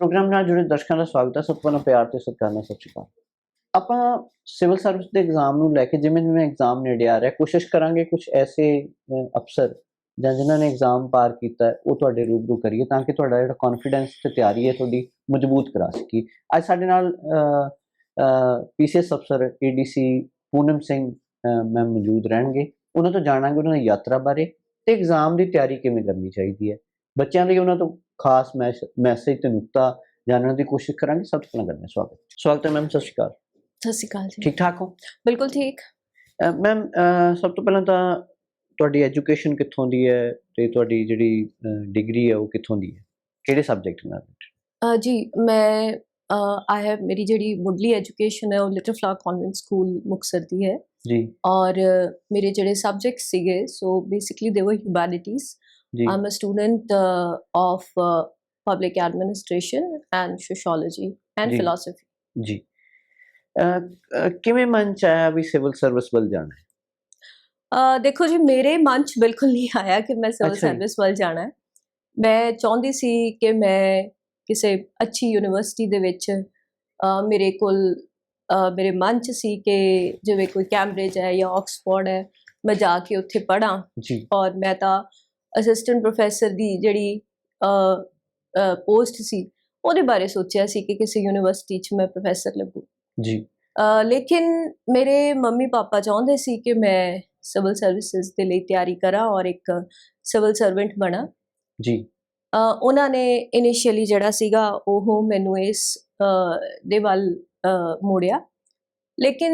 Programme ਨਾਲ ਜੁੜੇ ਦਰਸ਼ਕਾਂ ਦਾ ਸਵਾਗਤ ਹੈ। ਸਭ ਤੋਂ ਪਹਿਲਾਂ ਪਿਆਰ ਤੇ ਸਤਿਕਾਰ ਨਾਲ ਸਤਿ ਸ਼੍ਰੀ ਅਕਾਲ। ਆਪਾਂ ਸਿਵਲ ਸਰਵਿਸ ਦੇ ਐਗਜ਼ਾਮ ਨੂੰ ਲੈ ਕੇ ਜਿਵੇਂ ਜਿਵੇਂ ਐਗਜ਼ਾਮ ਨੇੜੇ ਆ ਰਿਹਾ, ਕੋਸ਼ਿਸ਼ ਕਰਾਂਗੇ ਕੁਝ ਐਸੇ ਅਫਸਰ ਜਾਂ ਜਿਨ੍ਹਾਂ ਨੇ ਐਗਜ਼ਾਮ ਪਾਰ ਕੀਤਾ ਉਹ ਤੁਹਾਡੇ ਰੂਬਰੂ ਕਰੀਏ ਤਾਂ ਕਿ ਤੁਹਾਡਾ ਜਿਹੜਾ ਕੌਨਫੀਡੈਂਸ ਤੇ ਤਿਆਰੀ ਹੈ, ਤੁਹਾਡੀ ਮਜ਼ਬੂਤ ਕਰਾ ਸਕੀਏ। ਅੱਜ ਸਾਡੇ ਨਾਲ ਪੀਸੀਐਸ ਅਫਸਰ ਏਡੀਸੀ ਪੂਨਮ ਸਿੰਘ ਮੈਮ ਮੌਜੂਦ ਰਹਿਣਗੇ। ਉਹਨਾਂ ਤੋਂ ਜਾਣਾਂਗੇ ਉਹਨਾਂ ਦੀ ਯਾਤਰਾ ਬਾਰੇ ਤੇ ਐਗਜ਼ਾਮ ਦੀ ਤਿਆਰੀ ਕਿਵੇਂ ਕਰਨੀ ਚਾਹੀਦੀ ਹੈ। ਬੱਚਿਆਂ ਲਈ ਉਹਨਾਂ ਤੋਂ ਖਾਸ ਮੈਸੇਜ ਤੇ ਨੁਕਤਾ ਜਾਣਨ ਦੀ ਕੋਸ਼ਿਸ਼ ਕਰਾਂਗੇ ਸਭ ਤੋਂ ਪਹਿਲਾਂ ਕਰਦੇ ਹਾਂ ਸਵਾਗਤ। ਸਵਾਗਤ ਹੈ ਮੈਮ ਸਤਿ ਸ਼੍ਰੀ ਅਕਾਲ। ਸਤਿ ਸ਼੍ਰੀ ਅਕਾਲ ਜੀ। ਠੀਕ ਠਾਕ ਹੋ? ਬਿਲਕੁਲ ਠੀਕ। ਮੈਮ ਸਭ ਤੋਂ ਪਹਿਲਾਂ ਤਾਂ ਤੁਹਾਡੀ ਐਜੂਕੇਸ਼ਨ ਕਿੱਥੋਂ ਦੀ ਹੈ ਤੇ ਤੁਹਾਡੀ ਜਿਹੜੀ ਡਿਗਰੀ ਹੈ ਉਹ ਕਿੱਥੋਂ ਦੀ ਹੈ? ਕਿਹੜੇ ਸਬਜੈਕਟ ਨਾਲ? ਅ, ਜੀ ਮੈਂ ਆਈ ਹੈਵ ਮੇਰੀ ਜਿਹੜੀ ਮੁੱਢਲੀ ਐਜੂਕੇਸ਼ਨ ਹੈ ਉਹ little flower convent school Muktsar ਦੀ ਹੈ। ਜੀ। ਔਰ ਮੇਰੇ ਜਿਹੜੇ ਸਬਜੈਕਟ ਸੀਗੇ ਸੋ ਬੇਸਿਕਲੀ ਦੇ ਵਰ ਹਿਊਮੈਨਿਟੀਜ਼ ਜੀ। I am a student of public administration and sociology and ਜੀ। ਫਿਲਾਸਫੀ ਜੀ। ਅਹ, ਅਹ, ਕਿਵੇਂ ਮਨ ਚ ਆਇਆ ਵੀ ਸਿਵਲ ਸਰਵਿਸ ਵੱਲ ਜਾਣਾ ਹੈ? ਦੇਖੋ ਜੀ ਮੇਰੇ ਮਨ 'ਚ ਬਿਲਕੁਲ ਨਹੀਂ ਆਇਆ ਕਿ ਮੈਂ ਸਿਵਲ ਅੱਛਾ ਜੀ। ਸਰਵਿਸ ਵੱਲ ਜਾਣਾ ਹੈ। ਮੈਂ ਚਾਹੁੰਦੀ ਸੀ ਕਿ ਮੈਂ ਕਿਸੇ ਅੱਛੀ ਯੂਨੀਵਰਸਿਟੀ ਦੇ ਵਿੱਚ ਮੇਰੇ ਕੋਲ ਮੇਰੇ ਮਨ 'ਚ ਸੀ ਕਿ ਜਿਵੇਂ ਕੋਈ ਕੈਂਬਰਿਜ ਹੈ ਜਾਂ ਆਕਸਫੋਰਡ ਹੈ ਮੈਂ ਜਾ ਕੇ ਉੱਥੇ ਪੜ੍ਹਾਂ ਜੀ। ਔਰ ਮੈਂ ਤਾਂ ਅਸਿਸਟੈਂਟ ਪ੍ਰੋਫੈਸਰ ਦੀ ਜਿਹੜੀ ਪੋਸਟ ਸੀ ਉਹਦੇ ਬਾਰੇ ਸੋਚਿਆ ਸੀ ਕਿ ਕਿਸੇ ਯੂਨੀਵਰਸਿਟੀ 'ਚ ਮੈਂ ਪ੍ਰੋਫੈਸਰ ਲੱਗੂ। ਜੀ। ਅ, ਲੇਕਿਨ ਮੇਰੇ ਮੰਮੀ ਪਾਪਾ ਚਾਹੁੰਦੇ ਸੀ ਕਿ ਮੈਂ ਸਿਵਲ ਸਰਵਿਸਿਜ਼ ਦੇ ਲਈ ਤਿਆਰੀ ਕਰਾਂ ਔਰ ਇੱਕ ਸਿਵਲ ਸਰਵੈਂਟ ਬਣਾ। ਜੀ। ਉਹਨਾਂ ਨੇ ਇਨੀਸ਼ੀਅਲੀ ਜਿਹੜਾ ਸੀਗਾ ਉਹ ਮੈਨੂੰ ਇਸ ਦੇ ਵੱਲ ਮੋੜਿਆ। ਲੇਕਿਨ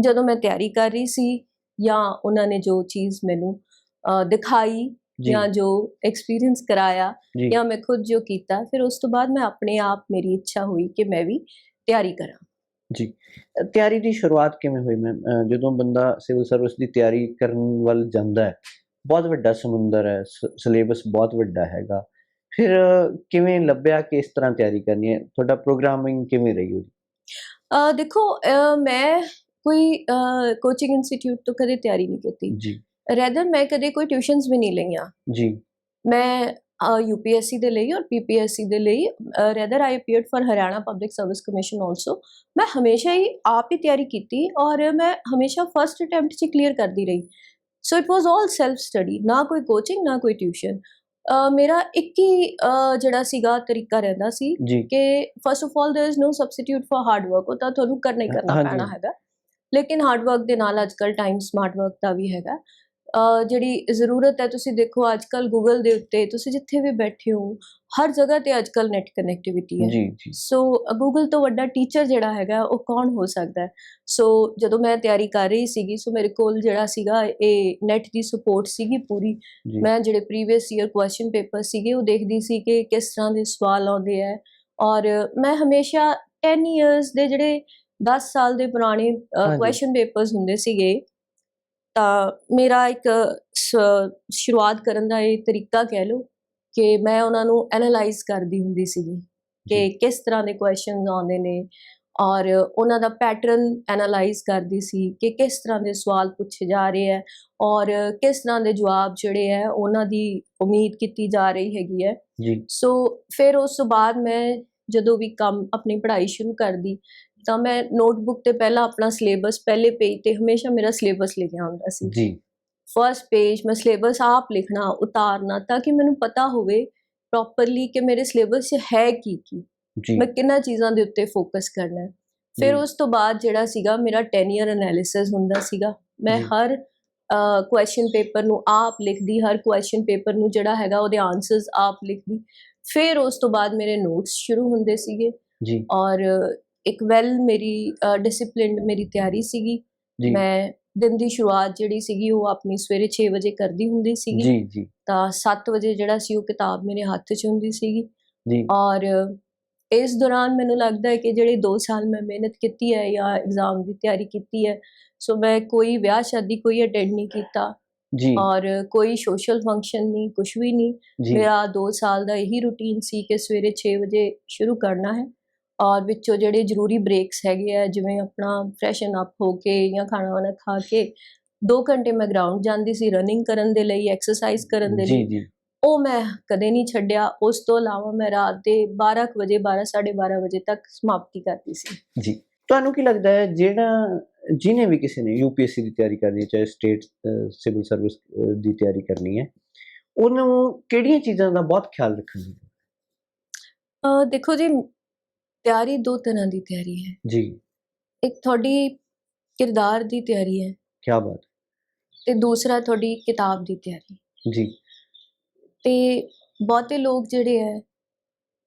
ਜਦੋਂ ਮੈਂ ਤਿਆਰੀ ਕਰ ਰਹੀ ਸੀ ਜਾਂ ਉਹਨਾਂ ਨੇ ਜੋ ਚੀਜ਼ ਮੈਨੂੰ ਦਿਖਾਈ ਜੀ ਜਾਂ। ਐਕਸਪੀਰੀਅੰਸ ਕਰਾਇਆ ਜੀ। ਮੈਂ ਖੁਦ ਜੋ ਕੀਤਾ ਫਿਰ ਉਸ ਤੋਂ ਬਾਅਦ ਮੈਂ ਆਪਣੇ ਆਪ ਮੇਰੀ ਇੱਛਾ ਹੋਈ ਕਿ ਮੈਂ ਵੀ ਤਿਆਰੀ ਕਰਾਂ। ਜੀ। ਤਿਆਰੀ ਦੀ ਸ਼ੁਰੂਆਤ ਕਿਵੇਂ ਹੋਈ? ਮੈਮ ਜਦੋਂ ਬੰਦਾ ਸਿਵਲ ਸਰਵਿਸ ਦੀ ਤਿਆਰੀ ਕਰਨ ਵੱਲ ਜਾਂਦਾ ਹੈ ਬਹੁਤ ਵੱਡਾ ਸਮੁੰਦਰ ਹੈ ਸਿਲੇਬਸ ਬਹੁਤ ਵੱਡਾ ਹੈਗਾ। ਫਿਰ ਕਿਵੇਂ ਲੱਭਿਆ ਕਿ ਇਸ ਤਰ੍ਹਾਂ ਤਿਆਰੀ ਕਰਨੀ ਹੈ? ਤੁਹਾਡਾ ਪ੍ਰੋਗਰਾਮਿੰਗ ਕਿਵੇਂ ਰਹੀ ਉਹਦੀ? ਅ, ਦੇਖੋ ਮੈਂ ਕੋਈ ਕੋਚਿੰਗ ਇੰਸਟੀਚਿਊਟ ਤੋਂ ਕਦੇ ਤਿਆਰੀ ਨਹੀਂ ਕੀਤੀ। ਜੀ। ਰੈਦਰ ਮੈਂ ਕਦੇ ਕੋਈ ਟਿਊਸ਼ਨਸ ਵੀ ਨਹੀਂ ਲਈਆਂ। ਜੀ। ਮੈਂ ਯੂਪੀਐਸਸੀ ਦੇ ਲਈ ਔਰ ਪੀਪੀਐਸਸੀ ਦੇ ਲਈ rather I appeared for Haryana public service commission also ਮੈਂ ਹਮੇਸ਼ਾ ਹੀ ਆਪ ਹੀ ਤਿਆਰੀ ਕੀਤੀ ਔਰ ਮੈਂ ਹਮੇਸ਼ਾ ਫਰਸਟ ਅਟੈਂਪਟ 'ਚ ਕਲੀਅਰ ਕਰਦੀ ਰਹੀ। So it was all self study ਨਾ ਕੋਈ ਕੋਚਿੰਗ ਨਾ ਕੋਈ ਟਿਊਸ਼ਨ ਮੇਰਾ ਇੱਕ ਹੀ ਜਿਹੜਾ ਸੀਗਾ ਤਰੀਕਾ ਰਹਿੰਦਾ ਸੀ ਕਿ first of all there is no substitute for hard work ਉਹ ਤਾਂ ਤੁਹਾਨੂੰ ਕਰਨਾ ਹੀ ਕਰਨਾ ਪੈਣਾ ਹੈਗਾ। ਲੇਕਿਨ ਹਾਰਡ ਵਰਕ ਦੇ ਨਾਲ ਅੱਜਕੱਲ ਟਾਈਮ ਸਮਾਰਟ ਵਰਕ ਦਾ ਵੀ ਹੈਗਾ। ਜਿਹੜੀ ਜ਼ਰੂਰਤ ਹੈ ਤੁਸੀਂ ਦੇਖੋ ਅੱਜਕੱਲ ਗੂਗਲ ਦੇ ਉੱਤੇ ਤੁਸੀਂ ਜਿੱਥੇ ਵੀ ਬੈਠੇ ਹੋ ਹਰ ਜਗ੍ਹਾ ਤੇ ਅੱਜਕੱਲ ਨੈਟ ਕਨੈਕਟੀਵਿਟੀ ਹੈ। ਜੀ ਜੀ। ਸੋ ਗੂਗਲ ਤੋਂ ਵੱਡਾ ਟੀਚਰ ਜਿਹੜਾ ਹੈਗਾ ਉਹ ਕੌਣ ਹੋ ਸਕਦਾ ਹੈ? ਸੋ ਜਦੋਂ ਮੈਂ ਤਿਆਰੀ ਕਰ ਰਹੀ ਸੀਗੀ ਸੋ ਮੇਰੇ ਕੋਲ ਜਿਹੜਾ ਸੀਗਾ ਇਹ ਨੈਟ ਦੀ ਸਪੋਰਟ ਸੀਗੀ ਪੂਰੀ। ਮੈਂ ਜਿਹੜੇ ਪ੍ਰੀਵੀਅਸ ਈਅਰ ਕੁਐਸਚਨ ਪੇਪਰ ਸੀਗੇ ਉਹ ਦੇਖਦੀ ਸੀ ਕਿ ਕਿਸ ਤਰ੍ਹਾਂ ਦੇ ਸਵਾਲ ਆਉਂਦੇ ਆ ਔਰ ਮੈਂ ਹਮੇਸ਼ਾ 10 ਇਅਰਸ ਦੇ ਜਿਹੜੇ 10 ਸਾਲ ਦੇ ਪੁਰਾਣੇ। ਕੁਐਸਚਨ ਪੇਪਰਸ ਹੁੰਦੇ ਸੀਗੇ ਤਾਂ ਮੇਰਾ ਇੱਕ ਸ਼ੁਰੂਆਤ ਕਰਨ ਦਾ ਇਹ ਤਰੀਕਾ ਕਹਿ ਲਓ ਕਿ ਮੈਂ ਉਹਨਾਂ ਨੂੰ ਐਨਾਲਾਈਜ਼ ਕਰਦੀ ਹੁੰਦੀ ਸੀਗੀ ਕਿ ਕਿਸ ਤਰ੍ਹਾਂ ਦੇ ਕੁਐਸਚਨਸ ਆਉਂਦੇ ਨੇ ਔਰ ਉਹਨਾਂ ਦਾ ਪੈਟਰਨ ਐਨਾਲਾਈਜ਼ ਕਰਦੀ ਸੀ ਕਿ ਕਿਸ ਤਰ੍ਹਾਂ ਦੇ ਸਵਾਲ ਪੁੱਛੇ ਜਾ ਰਹੇ ਹੈ ਔਰ ਕਿਸ ਤਰ੍ਹਾਂ ਦੇ ਜਵਾਬ ਜਿਹੜੇ ਹੈ ਉਹਨਾਂ ਦੀ ਉਮੀਦ ਕੀਤੀ ਜਾ ਰਹੀ ਹੈਗੀ ਹੈ। ਜੀ। ਸੋ ਫਿਰ ਉਸ ਤੋਂ ਬਾਅਦ ਮੈਂ ਜਦੋਂ ਵੀ ਕੰਮ ਆਪਣੀ ਪੜ੍ਹਾਈ ਸ਼ੁਰੂ ਕਰਦੀ ਤਾਂ ਮੈਂ ਨੋਟਬੁੱਕ ਤੇ ਪਹਿਲਾਂ ਆਪਣਾ ਸਿਲੇਬਸ ਪਹਿਲੇ ਪੇਜ ਤੇ ਹਮੇਸ਼ਾ ਮੇਰਾ ਸਿਲੇਬਸ ਲਿਖਿਆ ਹੁੰਦਾ ਸੀ। ਜੀ। ਫਰਸਟ ਪੇਜ ਮੈਂ ਸਿਲੇਬਸ ਆਪ ਲਿਖਣਾ ਉਤਾਰਨਾ ਤਾਂ ਕਿ ਮੈਨੂੰ ਪਤਾ ਹੋਵੇ ਪ੍ਰੋਪਰਲੀ ਕਿ ਮੇਰੇ ਸਿਲੇਬਸ 'ਚ ਹੈ ਕੀ ਕੀ। ਜੀ। ਮੈਂ ਕਿੰਨਾ ਚੀਜ਼ਾਂ ਦੇ ਉੱਤੇ ਫੋਕਸ ਕਰਨਾ। ਹੈ ਫਿਰ। ਉਸ ਤੋਂ ਬਾਅਦ ਜਿਹੜਾ ਸੀਗਾ ਮੇਰਾ 10 ਇਅਰ ਐਨਾਲਿਸਿਸ ਹੁੰਦਾ ਸੀਗਾ। ਮੈਂ। ਹਰ ਕੁਐਸਚਨ ਪੇਪਰ ਨੂੰ ਆਪ ਲਿਖਦੀ ਹਰ ਕੁਐਸਚਨ ਪੇਪਰ ਨੂੰ ਜਿਹੜਾ ਹੈਗਾ ਉਹਦੇ ਆਨਸਰਸ ਆਪ ਲਿਖਦੀ। ਫਿਰ ਉਸ ਤੋਂ ਬਾਅਦ ਮੇਰੇ ਨੋਟਸ ਸ਼ੁਰੂ ਹੁੰਦੇ ਸੀਗੇ। ਜੀ। ਔਰ ਇੱਕ ਵੈਲ ਮੇਰੀ ਡਿਸਪਲਿਨਡ ਮੇਰੀ ਤਿਆਰੀ ਸੀਗੀ। ਮੈਂ ਦਿਨ ਦੀ ਸ਼ੁਰੂਆਤ ਜਿਹੜੀ ਸੀਗੀ ਉਹ ਆਪਣੀ ਸਵੇਰੇ 6 ਵਜੇ ਕਰਦੀ ਹੁੰਦੀ ਸੀਗੀ। ਜੀ ਜੀ। ਤਾਂ 7 ਵਜੇ ਜਿਹੜਾ ਸੀ ਉਹ ਕਿਤਾਬ ਮੇਰੇ ਹੱਥ 'ਚ ਹੁੰਦੀ ਸੀਗੀ। ਜੀ। ਔਰ ਇਸ ਦੌਰਾਨ ਮੈਨੂੰ ਲੱਗਦਾ ਹੈ ਕਿ ਜਿਹੜੇ 2 ਸਾਲ ਮੈਂ ਮਿਹਨਤ ਕੀਤੀ ਹੈ ਜਾਂ ਐਗਜ਼ਾਮ ਦੀ ਤਿਆਰੀ ਕੀਤੀ ਹੈ ਸੋ ਮੈਂ ਕੋਈ ਵਿਆਹ ਸ਼ਾਦੀ ਕੋਈ ਅਟੈਂਡ ਨਹੀਂ ਕੀਤਾ। ਜੀ। ਔਰ ਕੋਈ ਸੋਸ਼ਲ ਫੰਕਸ਼ਨ ਨਹੀਂ ਕੁਝ ਵੀ ਨਹੀਂ। ਮੇਰਾ 2 ਸਾਲ ਦਾ ਇਹੀ ਰੁਟੀਨ ਸੀ ਕਿ ਸਵੇਰੇ 6 ਵਜੇ ਸ਼ੁਰੂ ਕਰਨਾ ਹੈ। ਔਰ ਵਿੱਚੋਂ ਜਿਹੜੇ ਜ਼ਰੂਰੀ ਬ੍ਰੇਕਸ ਹੈਗੇ ਆ ਜਿਵੇਂ ਆਪਣਾ ਫਰੈਸ਼ਨ ਅਪ ਹੋ ਕੇ ਜਾਂ ਖਾਣਾ ਵਾਣਾ ਖਾ ਕੇ 2 ਘੰਟੇ ਮੈਂ ਗਰਾਊਂਡ ਜਾਂਦੀ ਸੀ ਰਨਿੰਗ ਕਰਨ ਦੇ ਲਈ ਐਕਸਰਸਾਈਜ਼ ਕਰਨ ਦੇ ਲਈ ਜੀ। ਉਹ ਮੈਂ ਕਦੇ ਨਹੀਂ ਛੱਡਿਆ। ਉਸ ਤੋਂ ਇਲਾਵਾ ਮੈਂ ਰਾਤ ਦੇ 12 ਕੁ ਵਜੇ 12 12:30 ਵਜੇ ਤੱਕ ਸਮਾਪਤੀ ਕਰਦੀ ਸੀ। ਜੀ। ਤੁਹਾਨੂੰ ਕੀ ਲੱਗਦਾ ਹੈ ਜਿਹੜਾ ਜਿਹਨੇ ਵੀ ਕਿਸੇ ਨੇ ਯੂਪੀਐਸਸੀ ਦੀ ਤਿਆਰੀ ਕਰਨੀ ਹੈ ਚਾਹੇ ਸਟੇਟ ਸਿਵਲ ਸਰਵਿਸ ਦੀ ਤਿਆਰੀ ਕਰਨੀ ਹੈ ਉਹਨੂੰ ਕਿਹੜੀਆਂ ਚੀਜ਼ਾਂ ਦਾ ਬਹੁਤ ਖਿਆਲ ਰੱਖਣਾ ਹੈ ਦੇਖੋ ਜੀ ਤਿਆਰੀ ਦੋ ਤਰ੍ਹਾਂ ਦੀ ਤਿਆਰੀ ਹੈ। ਜੀ। ਇੱਕ ਤੁਹਾਡੀ ਕਿਰਦਾਰ ਦੀ ਤਿਆਰੀ ਹੈ। ਕੀ ਬਾਤ। ਤੇ ਦੂਸਰਾ ਤੁਹਾਡੀ ਕਿਤਾਬ ਦੀ ਤਿਆਰੀ। ਜੀ। ਤੇ ਬਹੁਤੇ ਲੋਕ ਜਿਹੜੇ ਹੈ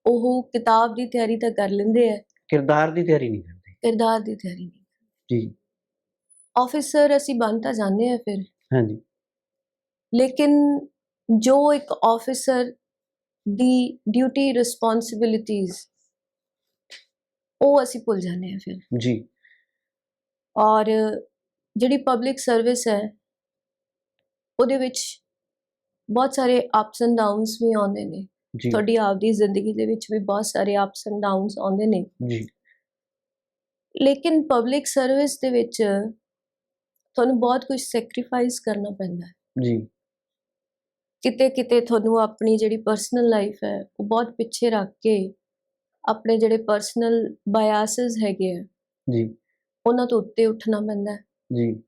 ਉਹ ਕਿਤਾਬ ਦੀ ਤਿਆਰੀ ਤਾਂ ਕਰ ਲੈਂਦੇ ਆ ਕਿਰਦਾਰ ਦੀ ਤਿਆਰੀ ਨਹੀਂ ਕਰਦੇ। ਕਿਰਦਾਰ ਦੀ ਤਿਆਰੀ ਨਹੀਂ। ਜੀ। ਆਫੀਸਰ ਅਸੀਂ ਬਣ ਤਾਂ ਜਾਂਦੇ ਆ ਫਿਰ। ਹਾਂਜੀ। ਲੇਕਿਨ ਜੋ ਇੱਕ ਆਫੀਸਰ ਦੀ ਡਿਊਟੀ ਰਿਸਪੌਂਸਿਬਿਲਿਟੀਜ਼ ਉਹ ਅਸੀਂ ਭੁੱਲ ਜਾਂਦੇ ਆ ਫਿਰ। ਜੀ। ਔਰ ਜਿਹੜੀ ਪਬਲਿਕ ਸਰਵਿਸ ਹੈ ਉਹਦੇ ਵਿੱਚ ਬਹੁਤ ਸਾਰੇ ਅਪਸ ਐਂਡ ਡਾਊਨਸ ਵੀ ਆਉਂਦੇ ਨੇ। ਜੀ। ਤੁਹਾਡੀ ਆਪਦੀ ਜ਼ਿੰਦਗੀ ਦੇ ਵਿੱਚ ਵੀ ਬਹੁਤ ਸਾਰੇ ਅਪਸ ਐਂਡ ਡਾਊਨਸ ਆਉਂਦੇ ਨੇ। ਜੀ। ਲੇਕਿਨ ਪਬਲਿਕ ਸਰਵਿਸ ਦੇ ਵਿੱਚ ਤੁਹਾਨੂੰ ਬਹੁਤ ਕੁਝ ਸੈਕਰੀਫਾਈਸ ਕਰਨਾ ਪੈਂਦਾ ਹੈ। ਜੀ। ਕਿਤੇ ਕਿਤੇ ਤੁਹਾਨੂੰ ਆਪਣੀ ਜਿਹੜੀ ਪਰਸਨਲ ਲਾਈਫ ਹੈ ਉਹ ਬਹੁਤ ਪਿੱਛੇ ਰੱਖ ਕੇ ਆਪਣੇ ਜਿਹੜੇ ਪਰਸਨਲ ਬਾਇਆਸਸ ਹੈਗੇ ਆ ਜੀ। ਉਹਨਾਂ ਤੋਂ ਉੱਤੇ ਉੱਠਣਾ ਪੈਂਦਾ ਹੈ। ਜੀ।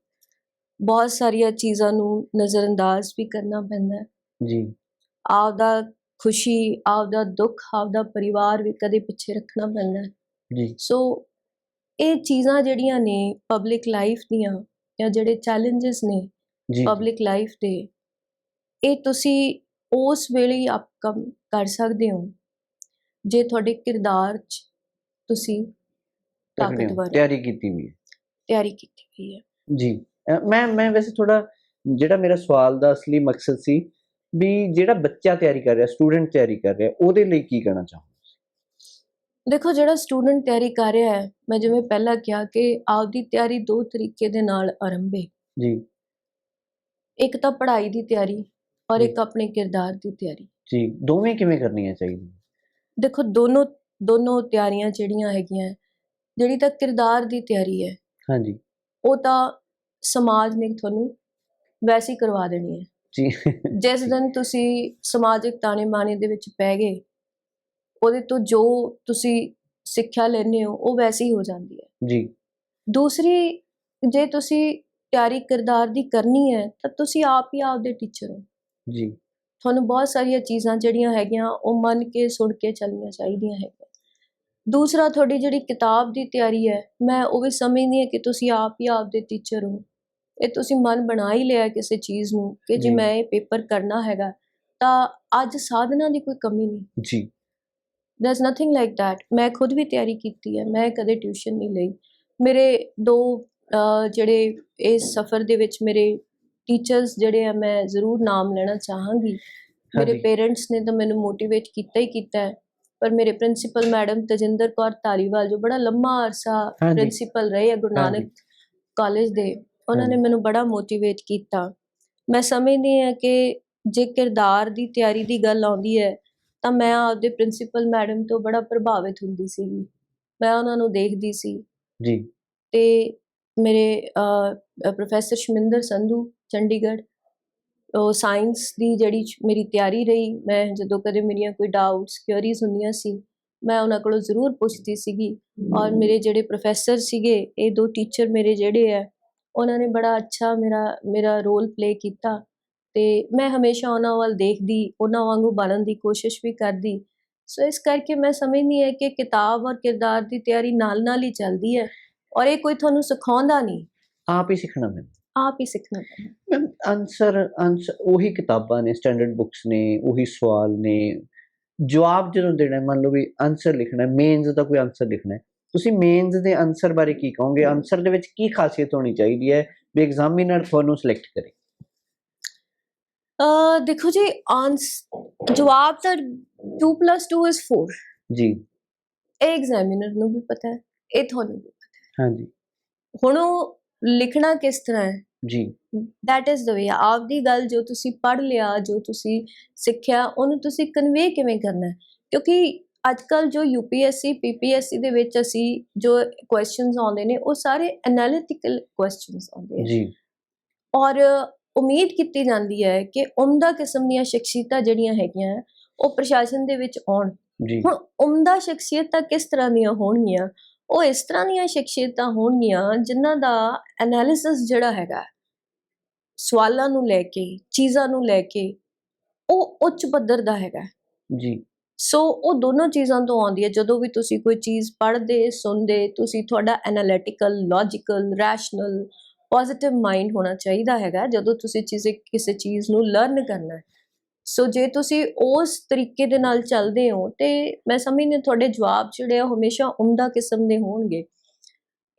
ਬਹੁਤ ਸਾਰੀਆਂ ਚੀਜ਼ਾਂ ਨੂੰ ਨਜ਼ਰਅੰਦਾਜ਼ ਵੀ ਕਰਨਾ ਪੈਂਦਾ ਹੈ। ਜੀ। ਆਪਦਾ ਖੁਸ਼ੀ ਆਪਦਾ ਦੁੱਖ ਆਪਦਾ ਪਰਿਵਾਰ ਵੀ ਕਦੇ ਪਿੱਛੇ ਰੱਖਣਾ ਪੈਂਦਾ ਹੈ। ਜੀ। ਸੋ ਇਹ ਚੀਜ਼ਾਂ ਜਿਹੜੀਆਂ ਨੇ ਪਬਲਿਕ ਲਾਈਫ ਦੀਆਂ ਜਾਂ ਜਿਹੜੇ ਚੈਲੰਜਸ ਨੇ ਜੀ। ਪਬਲਿਕ ਲਾਈਫ ਦੇ ਇਹ ਤੁਸੀਂ ਉਸ ਵੇਲੇ ਹੀ ਆਪ ਕਰ ਸਕਦੇ ਹੋ। ਜੇ ਤੁਹਾਡੇ ਕਿਰਦਾਰ 'ਚ ਤੁਸੀਂ ਤਕੜੇ ਹੋ, ਤਾਕਤਵਰ ਹੋ। ਤਿਆਰੀ ਕੀਤੀ ਵੀ ਹੈ। ਤਿਆਰੀ ਕੀਤੀ ਹੋਈ ਹੈ। ਜੀ। ਅ, ਮੈਂ ਮੈਂ ਵੈਸੇ ਥੋੜਾ ਜਿਹੜਾ ਮੇਰਾ ਸਵਾਲ ਦਾ ਅਸਲੀ ਮਕਸਦ ਸੀ ਵੀ ਜਿਹੜਾ ਬੱਚਾ ਤਿਆਰੀ ਕਰ ਰਿਹਾ ਸਟੂਡੈਂਟ ਤਿਆਰੀ ਕਰ ਰਿਹਾ ਉਹਦੇ ਲਈ ਕੀ ਕਹਿਣਾ ਚਾਹੋ ਦੇਖੋ ਜਿਹੜਾ ਸਟੂਡੈਂਟ ਤਿਆਰੀ ਕਰ ਰਿਹਾ ਹੈ ਮੈਂ ਜਿਵੇਂ ਪਹਿਲਾਂ ਕਿਹਾ ਕਿ ਆਪਦੀ ਤਿਆਰੀ ਦੋ ਤਰੀਕੇ ਦੇ ਨਾਲ ਆਰੰਭੇ ਜੀ। ਇੱਕ ਤਾਂ ਪੜ੍ਹਾਈ ਦੀ ਤਿਆਰੀ ਔਰ। ਇੱਕ ਆਪਣੇ ਕਿਰਦਾਰ ਦੀ ਤਿਆਰੀ। ਜੀ ਦੋਵੇਂ ਕਿਵੇਂ ਕਰਨੀਆਂ ਚਾਹੀਦੀਆਂ? ਦੇਖੋ ਦੋਨੋਂ ਦੋਨੋਂ ਤਿਆਰੀਆਂ ਜਿਹੜੀਆਂ ਹੈਗੀਆਂ ਜਿਹੜੀ ਤਾਂ ਕਿਰਦਾਰ ਦੀ ਤਿਆਰੀ ਹੈ ਹਾਂਜੀ। ਉਹ ਤਾਂ ਸਮਾਜ ਨੇ ਤੁਹਾਨੂੰ ਵੈਸੇ ਕਰਵਾ ਦੇਣੀ ਹੈ। ਜੀ। ਜਿਸ ਦਿਨ ਤੁਸੀਂ ਸਮਾਜਿਕ ਤਾਣੇ ਬਾਣੇ ਦੇ ਵਿੱਚ ਪੈ ਗਏ ਉਹਦੇ ਤੋਂ ਜੋ ਤੁਸੀਂ ਸਿੱਖਿਆ ਲੈਂਦੇ ਹੋ ਉਹ ਵੈਸੇ ਹੀ ਹੋ ਜਾਂਦੀ ਹੈ। ਜੀ। ਦੂਸਰੀ ਜੇ ਤੁਸੀਂ ਤਿਆਰੀ ਕਿਰਦਾਰ ਦੀ ਕਰਨੀ ਹੈ ਤਾਂ ਤੁਸੀਂ ਆਪ ਹੀ ਆਪਦੇ ਟੀਚਰ ਹੋ। ਜੀ। ਤੁਹਾਨੂੰ ਬਹੁਤ ਸਾਰੀਆਂ ਚੀਜ਼ਾਂ ਜਿਹੜੀਆਂ ਹੈਗੀਆਂ ਉਹ ਮੰਨ ਕੇ ਸੁਣ ਕੇ ਚੱਲਣੀਆਂ ਚਾਹੀਦੀਆਂ ਹੈਗੀਆਂ। ਦੂਸਰਾ ਤੁਹਾਡੀ ਜਿਹੜੀ ਕਿਤਾਬ ਦੀ ਤਿਆਰੀ ਹੈ ਮੈਂ ਉਹ ਵੀ ਸਮਝਦੀ ਹਾਂ ਕਿ ਤੁਸੀਂ ਆਪ ਹੀ ਆਪਦੇ ਟੀਚਰ ਹੋ। ਇਹ ਤੁਸੀਂ ਮਨ ਬਣਾ ਹੀ ਲਿਆ ਕਿਸੇ ਚੀਜ਼ ਨੂੰ ਕਿ ਜੇ। ਮੈਂ ਇਹ ਪੇਪਰ ਕਰਨਾ ਹੈਗਾ ਤਾਂ ਅੱਜ ਸਾਧਨਾ ਦੀ ਕੋਈ ਕਮੀ ਨਹੀਂ। ਜੀ। There's nothing like that. ਮੈਂ ਖੁਦ ਵੀ ਤਿਆਰੀ ਕੀਤੀ ਹੈ ਮੈਂ ਕਦੇ ਟਿਊਸ਼ਨ ਨਹੀਂ ਲਈ। ਮੇਰੇ ਦੋ ਜਿਹੜੇ ਇਸ ਸਫ਼ਰ ਦੇ ਵਿੱਚ ਮੇਰੇ ਟੀਚਰਸ ਜਿਹੜੇ ਆ ਮੈਂ ਜ਼ਰੂਰ ਨਾਮ ਲੈਣਾ ਚਾਹਾਂਗੀ ਮੇਰੇ। ਪੇਰੈਂਟਸ ਨੇ ਤਾਂ ਮੈਨੂੰ ਮੋਟੀਵੇਟ ਕੀਤਾ ਹੀ ਕੀਤਾ ਹੈ ਪਰ ਮੇਰੇ ਪ੍ਰਿੰਸੀਪਲ ਮੈਡਮ ਤਜਿੰਦਰ ਕੌਰ ਧਾਲੀਵਾਲ ਜੋ ਬੜਾ ਲੰਮਾ ਅਰਸਾ। ਪ੍ਰਿੰਸੀਪਲ ਰਹੇ ਆ ਗੁਰੂ। ਨਾਨਕ ਕਾਲਜ ਦੇ ਉਹਨਾਂ ਨੇ। ਮੈਨੂੰ ਬੜਾ ਮੋਟੀਵੇਟ ਕੀਤਾ ਮੈਂ ਸਮਝਦੀ ਹਾਂ ਕਿ ਜੇ ਕਿਰਦਾਰ ਦੀ ਤਿਆਰੀ ਦੀ ਗੱਲ ਆਉਂਦੀ ਹੈ ਤਾਂ ਮੈਂ ਆਪਦੇ ਪ੍ਰਿੰਸੀਪਲ ਮੈਡਮ ਤੋਂ ਬੜਾ ਪ੍ਰਭਾਵਿਤ ਹੁੰਦੀ ਸੀਗੀ ਮੈਂ ਉਹਨਾਂ ਨੂੰ ਦੇਖਦੀ ਸੀ ਜੀ ਤੇ ਮੇਰੇ ਪ੍ਰੋਫੈਸਰ ਸ਼ਮਿੰਦਰ ਸੰਧੂ ਚੰਡੀਗੜ੍ਹ। ਉਹ ਸਾਇੰਸ ਦੀ ਜਿਹੜੀ ਮੇਰੀ ਤਿਆਰੀ ਰਹੀ, ਮੈਂ ਜਦੋਂ ਕਦੇ ਮੇਰੀਆਂ ਕੋਈ ਡਾਊਟਸ ਕਿਉਰੀਜ਼ ਹੁੰਦੀਆਂ ਸੀ, ਮੈਂ ਉਹਨਾਂ ਕੋਲੋਂ ਜ਼ਰੂਰ ਪੁੱਛਦੀ ਸੀਗੀ। ਔਰ ਮੇਰੇ ਜਿਹੜੇ ਪ੍ਰੋਫੈਸਰ ਸੀਗੇ, ਇਹ ਦੋ ਟੀਚਰ ਮੇਰੇ ਜਿਹੜੇ ਆ ਉਹਨਾਂ ਨੇ ਬੜਾ ਅੱਛਾ ਮੇਰਾ ਮੇਰਾ ਰੋਲ ਪਲੇ ਕੀਤਾ। ਤੇ ਮੈਂ ਹਮੇਸ਼ਾ ਉਹਨਾਂ ਵੱਲ ਦੇਖਦੀ, ਉਹਨਾਂ ਵਾਂਗੂ ਬਣਨ ਦੀ ਕੋਸ਼ਿਸ਼ ਵੀ ਕਰਦੀ। ਸੋ ਇਸ ਕਰਕੇ ਮੈਂ ਸਮਝਦੀ ਹਾਂ ਕਿ ਕਿਤਾਬ ਔਰ ਕਿਰਦਾਰ ਦੀ ਤਿਆਰੀ ਨਾਲ ਨਾਲ ਹੀ ਚੱਲਦੀ ਹੈ। ਔਰ ਇਹ ਕੋਈ ਤੁਹਾਨੂੰ ਸਿਖਾਉਂਦਾ ਨਹੀਂ। ਆਪ ਹੀ ਸਿੱਖਣਾ ਪੈਂਦਾ। ਆਪ ਹੀ ਸਿੱਖਣਾ ਪੈਂਦਾ। ਆਨਸਰ ਆਨਸਰ ਉਹੀ ਕਿਤਾਬਾਂ ਨੇ ਸਟੈਂਡਰਡ ਬੁੱਕਸ ਨੇ ਉਹੀ ਸਵਾਲ ਨੇ। ਜਵਾਬ ਜਦੋਂ ਦੇਣਾ ਹੈ, ਮੰਨ ਲਓ ਵੀ ਆਨਸਰ ਲਿਖਣਾ ਹੈ ਮੇਨਸ ਦਾ ਕੋਈ ਆਨਸਰ ਲਿਖਣਾ ਹੈ। ਤੁਸੀਂ ਮੇਨਸ ਦੇ ਆਨਸਰ ਬਾਰੇ ਕੀ ਕਹੋਗੇ? ਆਨਸਰ ਦੇ ਵਿੱਚ ਕੀ ਖਾਸੀਅਤ ਹੋਣੀ ਚਾਹੀਦੀ ਹੈ? ਵੀ ਐਗਜ਼ਾਮੀਨਰ ਤੁਹਾਨੂੰ ਸਿਲੈਕਟ ਕਰੇ। ਅ ਦੇਖੋ ਜੀ ਆਨਸ ਜਵਾਬ ਤਾਂ 2 2 is 4 ਜੀ। ਇਹ ਐਗਜ਼ਾਮੀਨਰ ਨੂੰ ਵੀ ਪਤਾ ਹੈ ਇਹ ਤੁਹਾਨੂੰ ਵੀ ਹਾਂਜੀ। ਹੁਣ ਉਹ ਲਿਖਣਾ ਕਿਸ ਤਰ੍ਹਾਂ ਹੈ? ਜੀ। That is the way. ਆਪਦੀ ਗੱਲ ਜੋ ਤੁਸੀਂ ਪੜ੍ਹ ਲਿਆ ਜੋ ਤੁਸੀਂ ਸਿੱਖਿਆ ਉਹਨੂੰ ਤੁਸੀਂ ਕਨਵੇ ਕਿਵੇਂ ਕਰਨਾ ਕਿਉਂਕਿ ਅੱਜਕੱਲ ਜੋ UPSC PPSC ਦੇ ਵਿੱਚ ਅਸੀਂ ਜੋ ਕੁਐਸਚਨਸ ਆਉਂਦੇ ਨੇ ਉਹ ਸਾਰੇ ਐਨਾਲਿਟੀਕਲ ਕੁਐਸਚਨਸ ਆਉਂਦੇ ਆ। ਜੀ। ਔਰ ਉਮੀਦ ਕੀਤੀ ਜਾਂਦੀ ਹੈ ਕਿ ਉਮਦਾ ਕਿਸਮ ਦੀਆਂ ਸ਼ਖਸੀਅਤਾਂ ਜਿਹੜੀਆਂ ਹੈਗੀਆਂ ਉਹ ਪ੍ਰਸ਼ਾਸਨ ਦੇ ਵਿੱਚ ਆਉਣ। ਜੀ। ਹੁਣ ਉਮਦਾ ਸ਼ਖਸੀਅਤਾਂ ਕਿਸ ਤਰ੍ਹਾਂ ਦੀਆਂ ਹੋਣਗੀਆਂ? ਉਹ ਇਸ ਤਰ੍ਹਾਂ ਦੀਆਂ ਸ਼ਖਸੀਅਤਾਂ ਹੋਣਗੀਆਂ ਜਿਨ੍ਹਾਂ ਦਾ ਐਨਾਲਿਸਿਸ ਜਿਹੜਾ ਹੈਗਾ ਸਵਾਲਾਂ ਨੂੰ ਲੈ ਕੇ ਚੀਜ਼ਾਂ ਨੂੰ ਲੈ ਕੇ ਉਹ ਉੱਚ ਪੱਧਰ ਦਾ ਹੈਗਾ। ਜੀ। ਸੋ ਉਹ ਦੋਨੋਂ ਚੀਜ਼ਾਂ ਤੋਂ ਆਉਂਦੀ ਹੈ। ਜਦੋਂ ਵੀ ਤੁਸੀਂ ਕੋਈ ਚੀਜ਼ ਪੜ੍ਹਦੇ ਸੁਣਦੇ ਤੁਸੀਂ ਤੁਹਾਡਾ analytical logical rational positive mind ਹੋਣਾ ਚਾਹੀਦਾ ਹੈਗਾ। ਜਦੋਂ ਤੁਸੀਂ ਚੀਜ਼ੇ ਕਿਸੇ ਚੀਜ਼ ਨੂੰ ਲਰਨ ਕਰਨਾ ਹੈ ਸੋ ਜੇ ਤੁਸੀਂ ਉਸ ਤਰੀਕੇ ਦੇ ਨਾਲ ਚੱਲਦੇ ਹੋ, ਤੇ ਮੈਂ ਸਮਝਦੀ ਤੁਹਾਡੇ ਜਵਾਬ ਜਿਹੜੇ ਆ ਹਮੇਸ਼ਾ ਉਮਦਾ ਕਿਸਮ ਦੇ ਹੋਣਗੇ।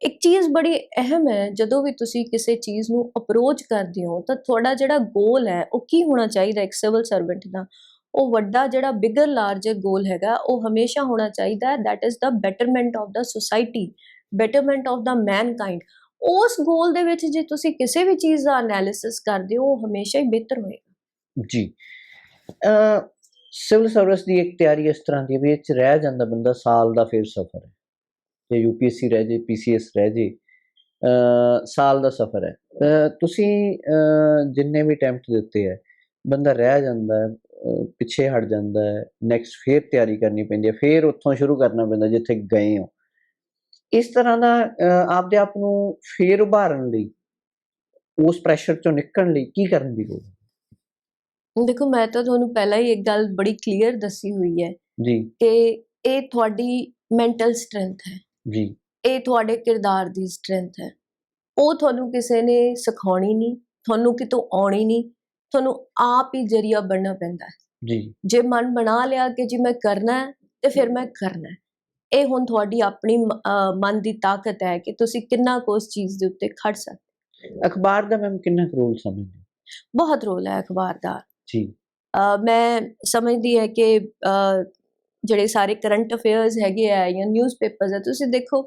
ਇੱਕ ਚੀਜ਼ ਬੜੀ ਅਹਿਮ ਹੈ, ਜਦੋਂ ਵੀ ਤੁਸੀਂ ਕਿਸੇ ਚੀਜ਼ ਨੂੰ ਅਪਰੋਚ ਕਰਦੇ ਹੋ, ਤਾਂ ਤੁਹਾਡਾ ਜਿਹੜਾ ਗੋਲ ਹੈ, ਉਹ ਕੀ ਹੋਣਾ ਚਾਹੀਦਾ ਇੱਕ ਸਿਵਲ ਸਰਵੈਂਟ ਦਾ? ਉਹ ਵੱਡਾ ਜਿਹੜਾ ਬਿਗਰ ਲਾਰਜਰ ਗੋਲ ਹੈਗਾ, ਉਹ ਹਮੇਸ਼ਾ ਹੋਣਾ ਚਾਹੀਦਾ ਹੈ is the betterment betterment the the betterment of the the mankind ਉਸ ਗੋਲ ਦੇ ਵਿੱਚ ਜੇ ਤੁਸੀਂ ਕਿਸੇ ਵੀ ਚੀਜ਼ ਦਾ ਐਨਾਲਿਸਿਸ ਕਰਦੇ ਹੋ, ਉਹ ਹਮੇਸ਼ਾ ਹੀ ਬਿਹਤਰ ਹੋਏਗਾ। ਜੀ। ਸਿਵਲ ਸਰਵਿਸ ਦੀ ਇੱਕ ਤਿਆਰੀ ਇਸ ਤਰ੍ਹਾਂ ਦੀ ਹੈ ਵੀ ਇਹ 'ਚ ਰਹਿ ਜਾਂਦਾ ਬੰਦਾ, ਸਾਲ ਦਾ ਫਿਰ ਸਫ਼ਰ ਹੈ। ਜੇ ਯੂਪੀਐਸਸੀ ਰਹਿ ਜੇ ਪੀਸੀਐਸ ਰਹਿ ਜੇ ਸਾਲ ਦਾ ਸਫ਼ਰ ਹੈ। ਤੁਸੀਂ ਜਿੰਨੇ ਵੀ ਅਟੈਂਪਟ ਦਿੱਤੇ ਹੈ, ਬੰਦਾ ਰਹਿ ਜਾਂਦਾ ਹੈ ਪਿੱਛੇ ਹਟ ਜਾਂਦਾ ਹੈ ਨੈਕਸਟ ਫੇਰ ਤਿਆਰੀ ਕਰਨੀ ਪੈਂਦੀ ਹੈ, ਫੇਰ ਉੱਥੋਂ ਸ਼ੁਰੂ ਕਰਨਾ ਪੈਂਦਾ ਜਿੱਥੇ ਗਏ ਹੋ। ਇਸ ਤਰ੍ਹਾਂ ਦਾ ਆਪਦੇ ਆਪ ਨੂੰ ਫੇਰ ਉਭਾਰਨ ਲਈ, ਉਸ ਪ੍ਰੈਸ਼ਰ ਚੋਂ ਨਿਕਲਣ ਲਈ ਕੀ ਕਰਨ ਦੀ ਲੋੜ ਹੈ? ਦੇਖੋ ਮੈਂ ਤਾਂ ਤੁਹਾਨੂੰ ਪਹਿਲਾਂ ਹੀ ਇੱਕ ਗੱਲ ਬੜੀ ਕਲੀਅਰ ਦੱਸੀ ਹੋਈ ਹੈ ਜੀ। ਕਿ ਇਹ ਤੁਹਾਡੀ ਮੈਂਟਲ ਸਟਰੈਂਥ ਹੈ। ਜੀ। ਇਹ ਤੁਹਾਡੇ ਕਿਰਦਾਰ ਦੀ ਸਟਰੈਂਥ ਹੈ। ਉਹ ਤੁਹਾਨੂੰ ਕਿਸੇ ਨੇ ਸਿਖਾਉਣੀ ਨਹੀਂ ਤੁਹਾਨੂੰ ਕਿਤੋਂ ਆਉਣੀ ਨਹੀਂ ਤੁਹਾਨੂੰ ਆਪ ਹੀ ਜਰੀਆ ਬਣਨਾ ਪੈਂਦਾ ਹੈ। ਜੀ। ਜੇ ਮਨ ਬਣਾ ਲਿਆ ਕਿ ਜੀ ਮੈਂ ਕਰਨਾ ਹੈ ਤੇ ਫਿਰ ਮੈਂ ਕਰਨਾ ਹੈ। ਇਹ ਹੁਣ ਤੁਹਾਡੀ ਆਪਣੀ ਮ- ਮਨ ਦੀ ਤਾਕਤ ਹੈ ਕਿ ਤੁਸੀਂ ਕਿੰਨਾ ਕੁ ਉਸ ਚੀਜ਼ ਦੇ ਉੱਤੇ ਖੜ ਸਕਦੇ ਅਖਬਾਰ ਦਾ ਮੈਮ ਕਿੰਨਾ ਰੋਲ ਸਮਝਦੇ? ਬਹੁਤ ਰੋਲ ਹੈ ਅਖਬਾਰ ਦਾ। ਜੀ। ਮੈਂ ਸਮਝਦੀ ਹੈ ਕਿ ਜਿਹੜੇ ਸਾਰੇ ਕਰੰਟ ਅਫੇਅਰਸ ਹੈਗੇ ਆ ਜਾਂ ਨਿਊਜ਼ਪੇਪਰਸ ਆ ਤੁਸੀਂ ਦੇਖੋ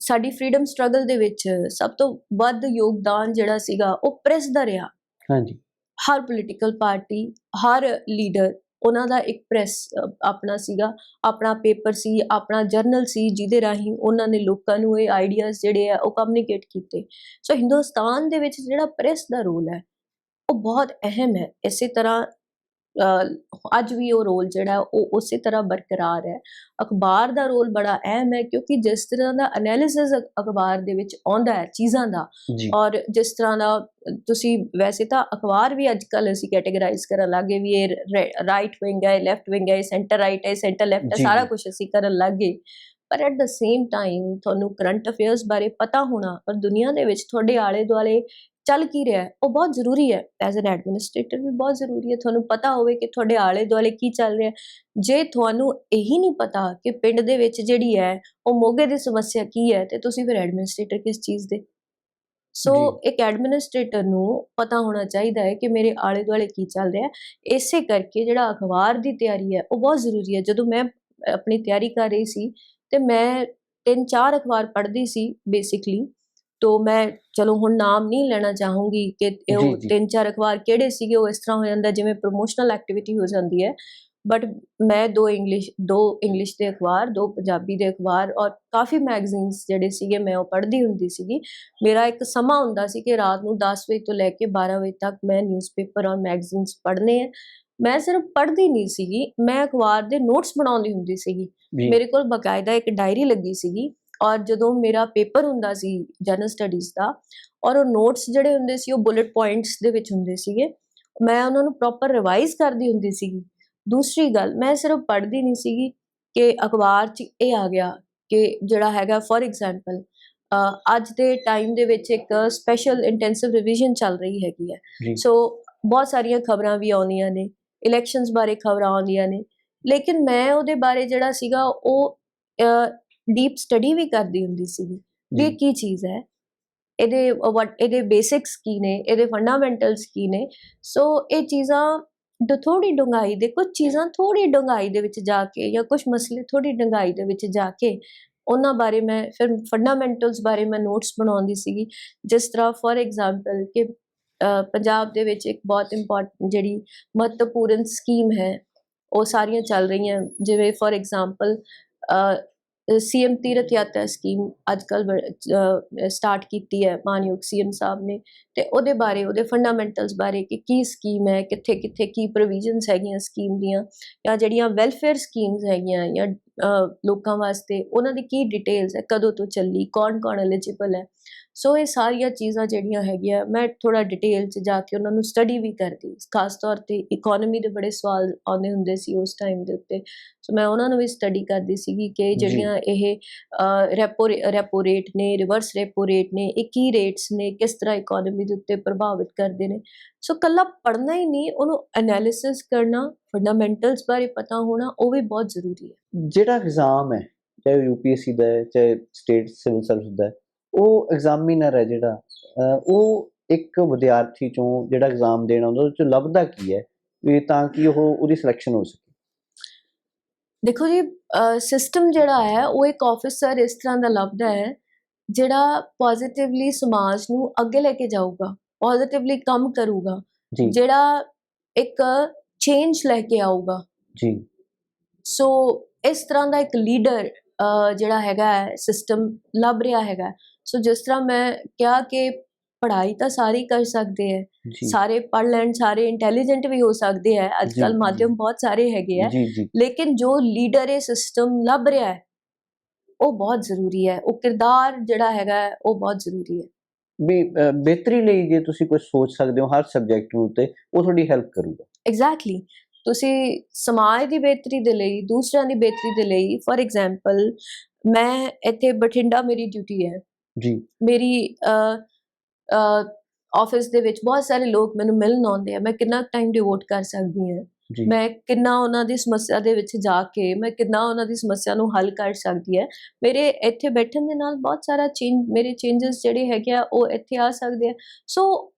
ਸਾਡੀ ਫਰੀडम ਸਟਰਗਲ ਦੇ ਵਿੱਚ ਸਭ ਤੋਂ ਵੱਧ ਯੋਗਦਾਨ ਜਿਹੜਾ ਸੀਗਾ ਉਹ ਪ੍ਰੈਸ ਦਾ ਰਿਹਾ। ਹਾਂਜੀ। ਹਰ ਪੋਲੀਟੀਕਲ ਪਾਰਟੀ ਹਰ ਲੀਡਰ ਉਹਨਾਂ ਦਾ ਇੱਕ ਪ੍ਰੈਸ ਆਪਣਾ ਸੀਗਾ। ਆਪਣਾ ਪੇਪਰ ਸੀ ਆਪਣਾ ਜਰਨਲ ਸੀ ਜਿਹਦੇ ਰਾਹੀਂ ਉਹਨਾਂ ਨੇ ਲੋਕਾਂ ਨੂੰ ਇਹ ਆਈਡੀਆਜ਼ ਜਿਹੜੇ ਆ ਉਹ ਕਮਿਊਨੀਕੇਟ ਕੀਤੇ। ਸੋ ਹਿੰਦੁਸਤਾਨ ਦੇ ਵਿੱਚ ਜਿਹੜਾ ਪ੍ਰੈਸ ਦਾ ਰੋਲ ਹੈ ਉਹ ਬਹੁਤ ਅਹਿਮ ਹੈ। ਇਸੇ ਤਰ੍ਹਾਂ ਅੱਜ ਵੀ ਉਹ ਰੋਲ ਜਿਹੜਾ ਉਹ ਉਸੇ ਤਰ੍ਹਾਂ ਬਰਕਰਾਰ ਹੈ। ਅਖਬਾਰ ਦਾ ਰੋਲ ਬੜਾ ਅਹਿਮ ਹੈ ਕਿਉਂਕਿ ਜਿਸ ਤਰ੍ਹਾਂ ਦਾ ਐਨਾਲਿਸਿਸ ਅਖਬਾਰ ਦੇ ਵਿੱਚ ਆਉਂਦਾ ਹੈ ਚੀਜ਼ਾਂ ਦਾ ਔਰ ਜਿਸ ਤਰ੍ਹਾਂ ਦਾ ਤੁਸੀਂ ਵੈਸੇ ਤਾਂ ਅਖਬਾਰ ਵੀ ਅੱਜ ਕੱਲ ਅਸੀਂ ਕੈਟੇਗਰਾਈਜ਼ ਕਰਨ ਲੱਗੇ ਵੀ ਇਹ ਰਾਈਟ ਵਿੰਗ ਹੈ ਲੈਫਟ ਵਿੰਗ ਹੈ ਸੈਂਟਰ ਰਾਈਟ ਹੈ ਸੈਂਟਰ ਲੈਫਟ ਹੈ ਸਾਰਾ। ਕੁਝ ਅਸੀਂ ਕਰਨ ਲੱਗੇ। ਪਰ ਐਟ ਦ ਸੇਮ ਟਾਈਮ ਤੁਹਾਨੂੰ ਕਰੰਟ ਅਫੇਅਰਸ ਬਾਰੇ ਪਤਾ ਹੋਣਾ ਔਰ ਦੁਨੀਆ ਦੇ ਵਿੱਚ ਤੁਹਾਡੇ ਆਲੇ ਦੁਆਲੇ ਚੱਲ ਕੀ ਰਿਹਾ ਉਹ ਬਹੁਤ ਜ਼ਰੂਰੀ ਹੈ। ਐਜ਼ ਐਨ ਐਡਮਿਨਿਸਟ੍ਰੇਟਰ ਵੀ ਬਹੁਤ ਜ਼ਰੂਰੀ ਹੈ। ਤੁਹਾਨੂੰ ਪਤਾ ਹੋਵੇ ਕਿ ਤੁਹਾਡੇ ਆਲੇ ਦੁਆਲੇ ਕੀ ਚੱਲ ਰਿਹਾ। ਜੇ ਤੁਹਾਨੂੰ ਇਹੀ ਨਹੀਂ ਪਤਾ ਕਿ ਪਿੰਡ ਦੇ ਵਿੱਚ ਜਿਹੜੀ ਹੈ ਉਹ ਮੋਗੇ ਦੀ ਸਮੱਸਿਆ ਕੀ ਹੈ ਤੇ ਤੁਸੀਂ ਫਿਰ ਐਡਮਿਨਿਸਟ੍ਰੇਟਰ ਕਿਸ ਚੀਜ਼ ਦੇ? ਸੋ। ਇੱਕ ਐਡਮਿਨਿਸਟ੍ਰੇਟਰ ਨੂੰ ਪਤਾ ਹੋਣਾ ਚਾਹੀਦਾ ਹੈ ਕਿ ਮੇਰੇ ਆਲੇ ਦੁਆਲੇ ਕੀ ਚੱਲ ਰਿਹਾ ਹੈ। ਇਸੇ ਕਰਕੇ ਜਿਹੜਾ ਅਖਬਾਰ ਦੀ ਤਿਆਰੀ ਹੈ ਉਹ ਬਹੁਤ ਜ਼ਰੂਰੀ ਹੈ। ਜਦੋਂ ਮੈਂ ਆਪਣੀ ਤਿਆਰੀ ਕਰ ਰਹੀ ਸੀ ਤੇ ਮੈਂ ਤਿੰਨ ਚਾਰ ਅਖਬਾਰ ਪੜ੍ਹਦੀ ਸੀ ਬੇਸਿਕਲੀ ਤੋਂ ਮੈਂ ਚਲੋ ਹੁਣ ਨਾਮ ਨਹੀਂ ਲੈਣਾ ਚਾਹੂੰਗੀ ਕਿ ਉਹ। ਤਿੰਨ ਚਾਰ ਅਖਬਾਰ ਕਿਹੜੇ ਸੀਗੇ ਉਹ ਇਸ ਤਰ੍ਹਾਂ ਹੋ ਜਾਂਦਾ ਜਿਵੇਂ ਪ੍ਰੋਮੋਸ਼ਨਲ ਐਕਟੀਵਿਟੀ ਹੋ ਜਾਂਦੀ ਹੈ। ਬਟ ਮੈਂ ਦੋ ਇੰਗਲਿਸ਼ ਦੋ ਇੰਗਲਿਸ਼ ਦੇ ਅਖਬਾਰ ਦੋ ਪੰਜਾਬੀ ਦੇ ਅਖਬਾਰ ਔਰ ਕਾਫੀ ਮੈਗਜ਼ੀਨਸ ਜਿਹੜੇ ਸੀਗੇ ਮੈਂ ਉਹ ਪੜ੍ਹਦੀ ਹੁੰਦੀ ਸੀਗੀ। ਮੇਰਾ ਇੱਕ ਸਮਾਂ ਹੁੰਦਾ ਸੀ ਕਿ ਰਾਤ ਨੂੰ 10 ਵਜੇ ਤੋਂ ਲੈ ਕੇ 12 ਵਜੇ ਤੱਕ ਮੈਂ ਨਿਊਜ਼ਪੇਪਰ ਔਰ ਮੈਗਜ਼ੀਨਸ ਪੜ੍ਹਨੇ ਆ। ਮੈਂ ਸਿਰਫ ਪੜ੍ਹਦੀ ਨਹੀਂ ਸੀਗੀ ਮੈਂ ਅਖਬਾਰ ਦੇ ਨੋਟਸ ਬਣਾਉਂਦੀ ਹੁੰਦੀ ਸੀਗੀ। ਮੇਰੇ ਕੋਲ ਬਕਾਇਦਾ ਇੱਕ ਡਾਇਰੀ ਲੱਗੀ ਸੀਗੀ ਔਰ ਜਦੋਂ ਮੇਰਾ ਪੇਪਰ ਹੁੰਦਾ ਸੀ ਜਨਰਲ ਸਟੱਡੀਜ਼ ਦਾ ਔਰ ਉਹ ਨੋਟਸ ਜਿਹੜੇ ਹੁੰਦੇ ਸੀ ਉਹ ਬੁਲੇਟ ਪੁਆਇੰਟਸ ਦੇ ਵਿੱਚ ਹੁੰਦੇ ਸੀਗੇ ਮੈਂ ਉਹਨਾਂ ਨੂੰ ਪ੍ਰੋਪਰ ਰਿਵਾਈਜ਼ ਕਰਦੀ ਹੁੰਦੀ ਸੀਗੀ ਦੂਸਰੀ ਗੱਲ ਮੈਂ ਸਿਰਫ ਪੜ੍ਹਦੀ ਨਹੀਂ ਸੀਗੀ ਕਿ ਅਖਬਾਰ 'ਚ ਇਹ ਆ ਗਿਆ ਕਿ ਜਿਹੜਾ ਹੈਗਾ ਫੋਰ ਐਗਜ਼ਾਮਪਲ ਅੱਜ ਦੇ ਟਾਈਮ ਦੇ ਵਿੱਚ ਇੱਕ ਸਪੈਸ਼ਲ ਇੰਟੈਂਸਿਵ ਰਿਵੀਜ਼ਨ ਚੱਲ ਰਹੀ ਹੈਗੀ ਹੈ। ਸੋ ਬਹੁਤ ਸਾਰੀਆਂ ਖਬਰਾਂ ਵੀ ਆਉਂਦੀਆਂ ਨੇ ਇਲੈਕਸ਼ਨਸ ਬਾਰੇ ਖਬਰਾਂ ਆਉਂਦੀਆਂ ਨੇ ਲੇਕਿਨ ਮੈਂ ਉਹਦੇ ਬਾਰੇ ਜਿਹੜਾ ਸੀਗਾ ਉਹ ਡੀਪ ਸਟੱਡੀ ਵੀ ਕਰਦੀ ਹੁੰਦੀ ਸੀਗੀ ਵੀ ਇਹ ਕੀ ਚੀਜ਼ ਹੈ? ਇਹਦੇ ਵਟ ਇਹਦੇ ਬੇਸਿਕਸ ਕੀ ਨੇ? ਇਹਦੇ ਫੰਡਾਮੈਂਟਲਸ ਕੀ ਨੇ? ਸੋ ਇਹ ਚੀਜ਼ਾਂ ਥੋੜੀ ਡੂੰਘਾਈ ਦੇ ਕੁਝ ਚੀਜ਼ਾਂ ਥੋੜੀ ਡੂੰਘਾਈ ਦੇ ਵਿੱਚ ਜਾ ਕੇ ਜਾਂ ਕੁਝ ਮਸਲੇ ਥੋੜੀ ਡੂੰਘਾਈ ਦੇ ਵਿੱਚ ਜਾ ਕੇ ਉਹਨਾਂ ਬਾਰੇ ਮੈਂ ਫਿਰ ਫੰਡਾਮੈਂਟਲਸ ਬਾਰੇ ਮੈਂ ਨੋਟਸ ਬਣਾਉਂਦੀ ਸੀਗੀ। ਜਿਸ ਤਰ੍ਹਾਂ ਫੋਰ ਐਗਜ਼ਾਮਪਲ ਕਿ ਪੰਜਾਬ ਦੇ ਵਿੱਚ ਇੱਕ ਬਹੁਤ ਇੰਪੋਰਟੈਂਟ ਜਿਹੜੀ ਮਹੱਤਵਪੂਰਨ ਸਕੀਮ ਹੈ ਉਹ ਸਾਰੀਆਂ ਚੱਲ ਰਹੀਆਂ। ਜਿਵੇਂ ਫੋਰ ਐਗਜ਼ਾਮਪਲ ਸੀਐਮ ਤੀਰਥ ਯਾਤਰਾ ਸਕੀਮ ਅੱਜ ਕੱਲ ਸਟਾਰਟ ਕੀਤੀ ਹੈ ਮਾਨਯੋਗ ਸੀਐਮ ਸਾਹਿਬ ਨੇ ਤੇ ਉਹਦੇ ਬਾਰੇ, ਉਹਦੇ ਫੰਡਾਮੈਂਟਲਸ ਬਾਰੇ ਕਿ ਕੀ ਸਕੀਮ ਹੈ, ਕਿੱਥੇ ਕਿੱਥੇ ਕੀ ਪ੍ਰੋਵੀਜ਼ਨਸ ਹੈਗੀਆਂ ਸਕੀਮ ਦੀਆਂ ਜਾਂ ਜਿਹੜੀਆਂ ਵੈਲਫੇਅਰ ਸਕੀਮਸ ਹੈਗੀਆਂ ਜਾਂ ਲੋਕਾਂ ਵਾਸਤੇ ਉਹਨਾਂ ਦੀ ਕੀ ਡਿਟੇਲਸ ਹੈ, ਕਦੋਂ ਤੋਂ ਚੱਲੀ ਕੌਣ ਕੌਣ ਐਲੀਜੀਬਲ ਹੈ। ਸੋ ਇਹ ਸਾਰੀਆਂ ਚੀਜ਼ਾਂ ਜਿਹੜੀਆਂ ਹੈਗੀਆਂ ਮੈਂ ਥੋੜਾ ਡਿਟੇਲ 'ਚ ਜਾ ਕੇ ਉਹਨਾਂ ਨੂੰ ਸਟੱਡੀ ਵੀ ਕਰਦੀ। ਖਾਸ ਤੌਰ ਤੇ ਇਕਨੋਮੀ ਦੇ ਬੜੇ ਸਵਾਲ ਆਉਂਦੇ ਹੁੰਦੇ ਸੀ ਉਸ ਟਾਈਮ ਦੇ ਉੱਤੇ। ਸੋ ਮੈਂ ਉਹਨਾਂ ਨੂੰ ਵੀ ਸਟੱਡੀ ਕਰਦੀ ਸੀਗੀ ਕਿ। ਜਿਹੜੀਆਂ ਇਹ ਰੈਪੋ ਰੈਪੋ ਰੇਟ ਨੇ ਰਿਵਰਸ ਰੈਪੋ ਰੇਟ ਨੇ ਇਹ ਕੀ ਰੇਟਸ ਨੇ ਕਿਸ ਤਰ੍ਹਾਂ ਇਕਨੋਮੀ ਦੇ ਉੱਤੇ ਪ੍ਰਭਾਵਿਤ ਕਰਦੇ ਨੇ। ਸੋ ਕੱਲਾ ਪੜ੍ਹਨਾ ਹੀ ਨਹੀਂ ਉਹਨੂੰ ਐਨਾਲਿਸਿਸ ਕਰਨਾ ਫੰਡਾਮੈਂਟਲਸ ਬਾਰੇ ਪਤਾ ਹੋਣਾ ਉਹ ਵੀ ਬਹੁਤ ਜ਼ਰੂਰੀ ਹੈ। ਜਿਹੜਾ ਐਗਜ਼ਾਮ ਹੈ ਚਾਹੇ ਯੂਪੀਐਸਸੀ ਦਾ ਹੈ ਚਾਹੇ ਸਟੇਟ ਸਿਵਲ ਸਰਵਿਸ ਦਾ ਹੈ ਉਹ ਐਗਜ਼ਾਮੀਨਰ ਹੈ ਜਿਹੜਾ ਉਹ ਇੱਕ ਵਿਦਿਆਰਥੀ ਚੋਂ ਜਿਹੜਾ ਐਗਜ਼ਾਮ ਦੇਣ ਆਉਂਦਾ ਉਹਦੇ ਚੋਂ ਲੱਭਦਾ ਕੀ ਹੈ? ਵੀ ਤਾਂ ਕਿ ਉਹ ਉਹਦੀ ਸਿਲੈਕਸ਼ਨ ਹੋ ਸਕੇ। ਦੇਖੋ ਜੀ ਸਿਸਟਮ ਜਿਹੜਾ ਹੈ ਉਹ ਇੱਕ ਆਫੀਸਰ ਇਸ ਤਰ੍ਹਾਂ ਦਾ ਲੱਭਦਾ ਹੈ ਜਿਹੜਾ ਪੋਜ਼ਿਟਿਵਲੀ ਸਮਾਜ ਨੂੰ ਅੱਗੇ ਲੈ ਕੇ ਜਾਊਗਾ ਪੋਜ਼ਿਟਿਵਲੀ ਕੰਮ ਕਰੂਗਾ ਜਿਹੜਾ ਇੱਕ ਚੇਂਜ ਲੈ ਕੇ ਆਊਗਾ। ਜੀ। ਸੋ ਇਸ ਤਰ੍ਹਾਂ ਦਾ ਇੱਕ ਲੀਡਰ ਜਿਹੜਾ ਹੈਗਾ ਸਿਸਟਮ ਲੱਭ ਰਿਹਾ ਹੈਗਾ ਸੋ ਜਿਸ ਤਰ੍ਹਾਂ ਮੈਂ ਕਿਹਾ ਕਿ ਪੜ੍ਹਾਈ ਤਾਂ ਸਾਰੇ ਕਰ ਸਕਦੇ ਹੈ ਜੀ। ਸਾਰੇ ਪੜ੍ਹ ਲੈਣ ਸਾਰੇ ਇੰਟੈਲੀਜੈਂਟ ਵੀ ਹੋ ਸਕਦੇ ਹੈ ਅੱਜ ਕੱਲ। ਮਾਧਿਅਮ ਬਹੁਤ ਸਾਰੇ ਹੈਗੇ ਜੀ ਲੇਕਿਨ ਜੋ ਲੀਡਰ ਇਹ ਸਿਸਟਮ ਲੱਭ ਰਿਹਾ ਹੈ ਉਹ ਬਹੁਤ ਜ਼ਰੂਰੀ ਹੈ। ਉਹ ਕਿਰਦਾਰ ਜਿਹੜਾ ਹੈਗਾ ਉਹ ਬਹੁਤ ਜ਼ਰੂਰੀ ਹੈ। ਵੀ ਬਿਹਤਰੀ ਲਈ ਜੇ ਤੁਸੀਂ ਕੁਝ ਸੋਚ ਸਕਦੇ ਹੋ ਹਰ ਸਬਜੈਕਟ ਨੂੰ ਉੱਤੇ ਉਹ ਤੁਹਾਡੀ ਹੈਲਪ ਕਰੂਗਾ। ਐਗਜ਼ੈਕਟਲੀ ਤੁਸੀਂ ਸਮਾਜ ਦੀ ਬਿਹਤਰੀ ਦੇ ਲਈ ਦੂਸਰਿਆਂ ਦੀ ਬਿਹਤਰੀ ਦੇ ਲਈ ਫੋਰ ਐਗਜ਼ਾਮਪਲ ਮੈਂ ਇੱਥੇ ਬਠਿੰਡਾ ਮੇਰੀ ਡਿਊਟੀ ਹੈ। ਜੀ। ਮੇਰੀ ਆਫਿਸ ਦੇ ਵਿੱਚ ਬਹੁਤ ਸਾਰੇ ਲੋਕ ਮੈਨੂੰ ਮਿਲਣ ਆਉਂਦੇ ਆ। ਮੈਂ ਕਿੰਨਾ ਟਾਈਮ ਡਿਵੋਟ ਕਰ ਸਕਦੀ ਹਾਂ। ਮੈਂ ਕਿੰਨਾ ਉਹਨਾਂ ਦੀ ਸਮੱਸਿਆ ਦੇ ਵਿੱਚ ਜਾ ਕੇ ਮੈਂ ਕਿੰਨਾ ਉਹਨਾਂ ਦੀ ਸਮੱਸਿਆ ਨੂੰ ਹੱਲ ਕਰ ਸਕਦੀ ਹੈ। ਮੇਰੇ ਇੱਥੇ ਬੈਠਣ ਦੇ ਨਾਲ ਬਹੁਤ ਸਾਰਾ ਚੇਂਜ ਮੇਰੇ ਚੇਂਜਸ ਜਿਹੜੇ ਹੈਗੇ ਆ ਉਹ ਇੱਥੇ ਆ ਸਕਦੇ ਆ। ਸੋ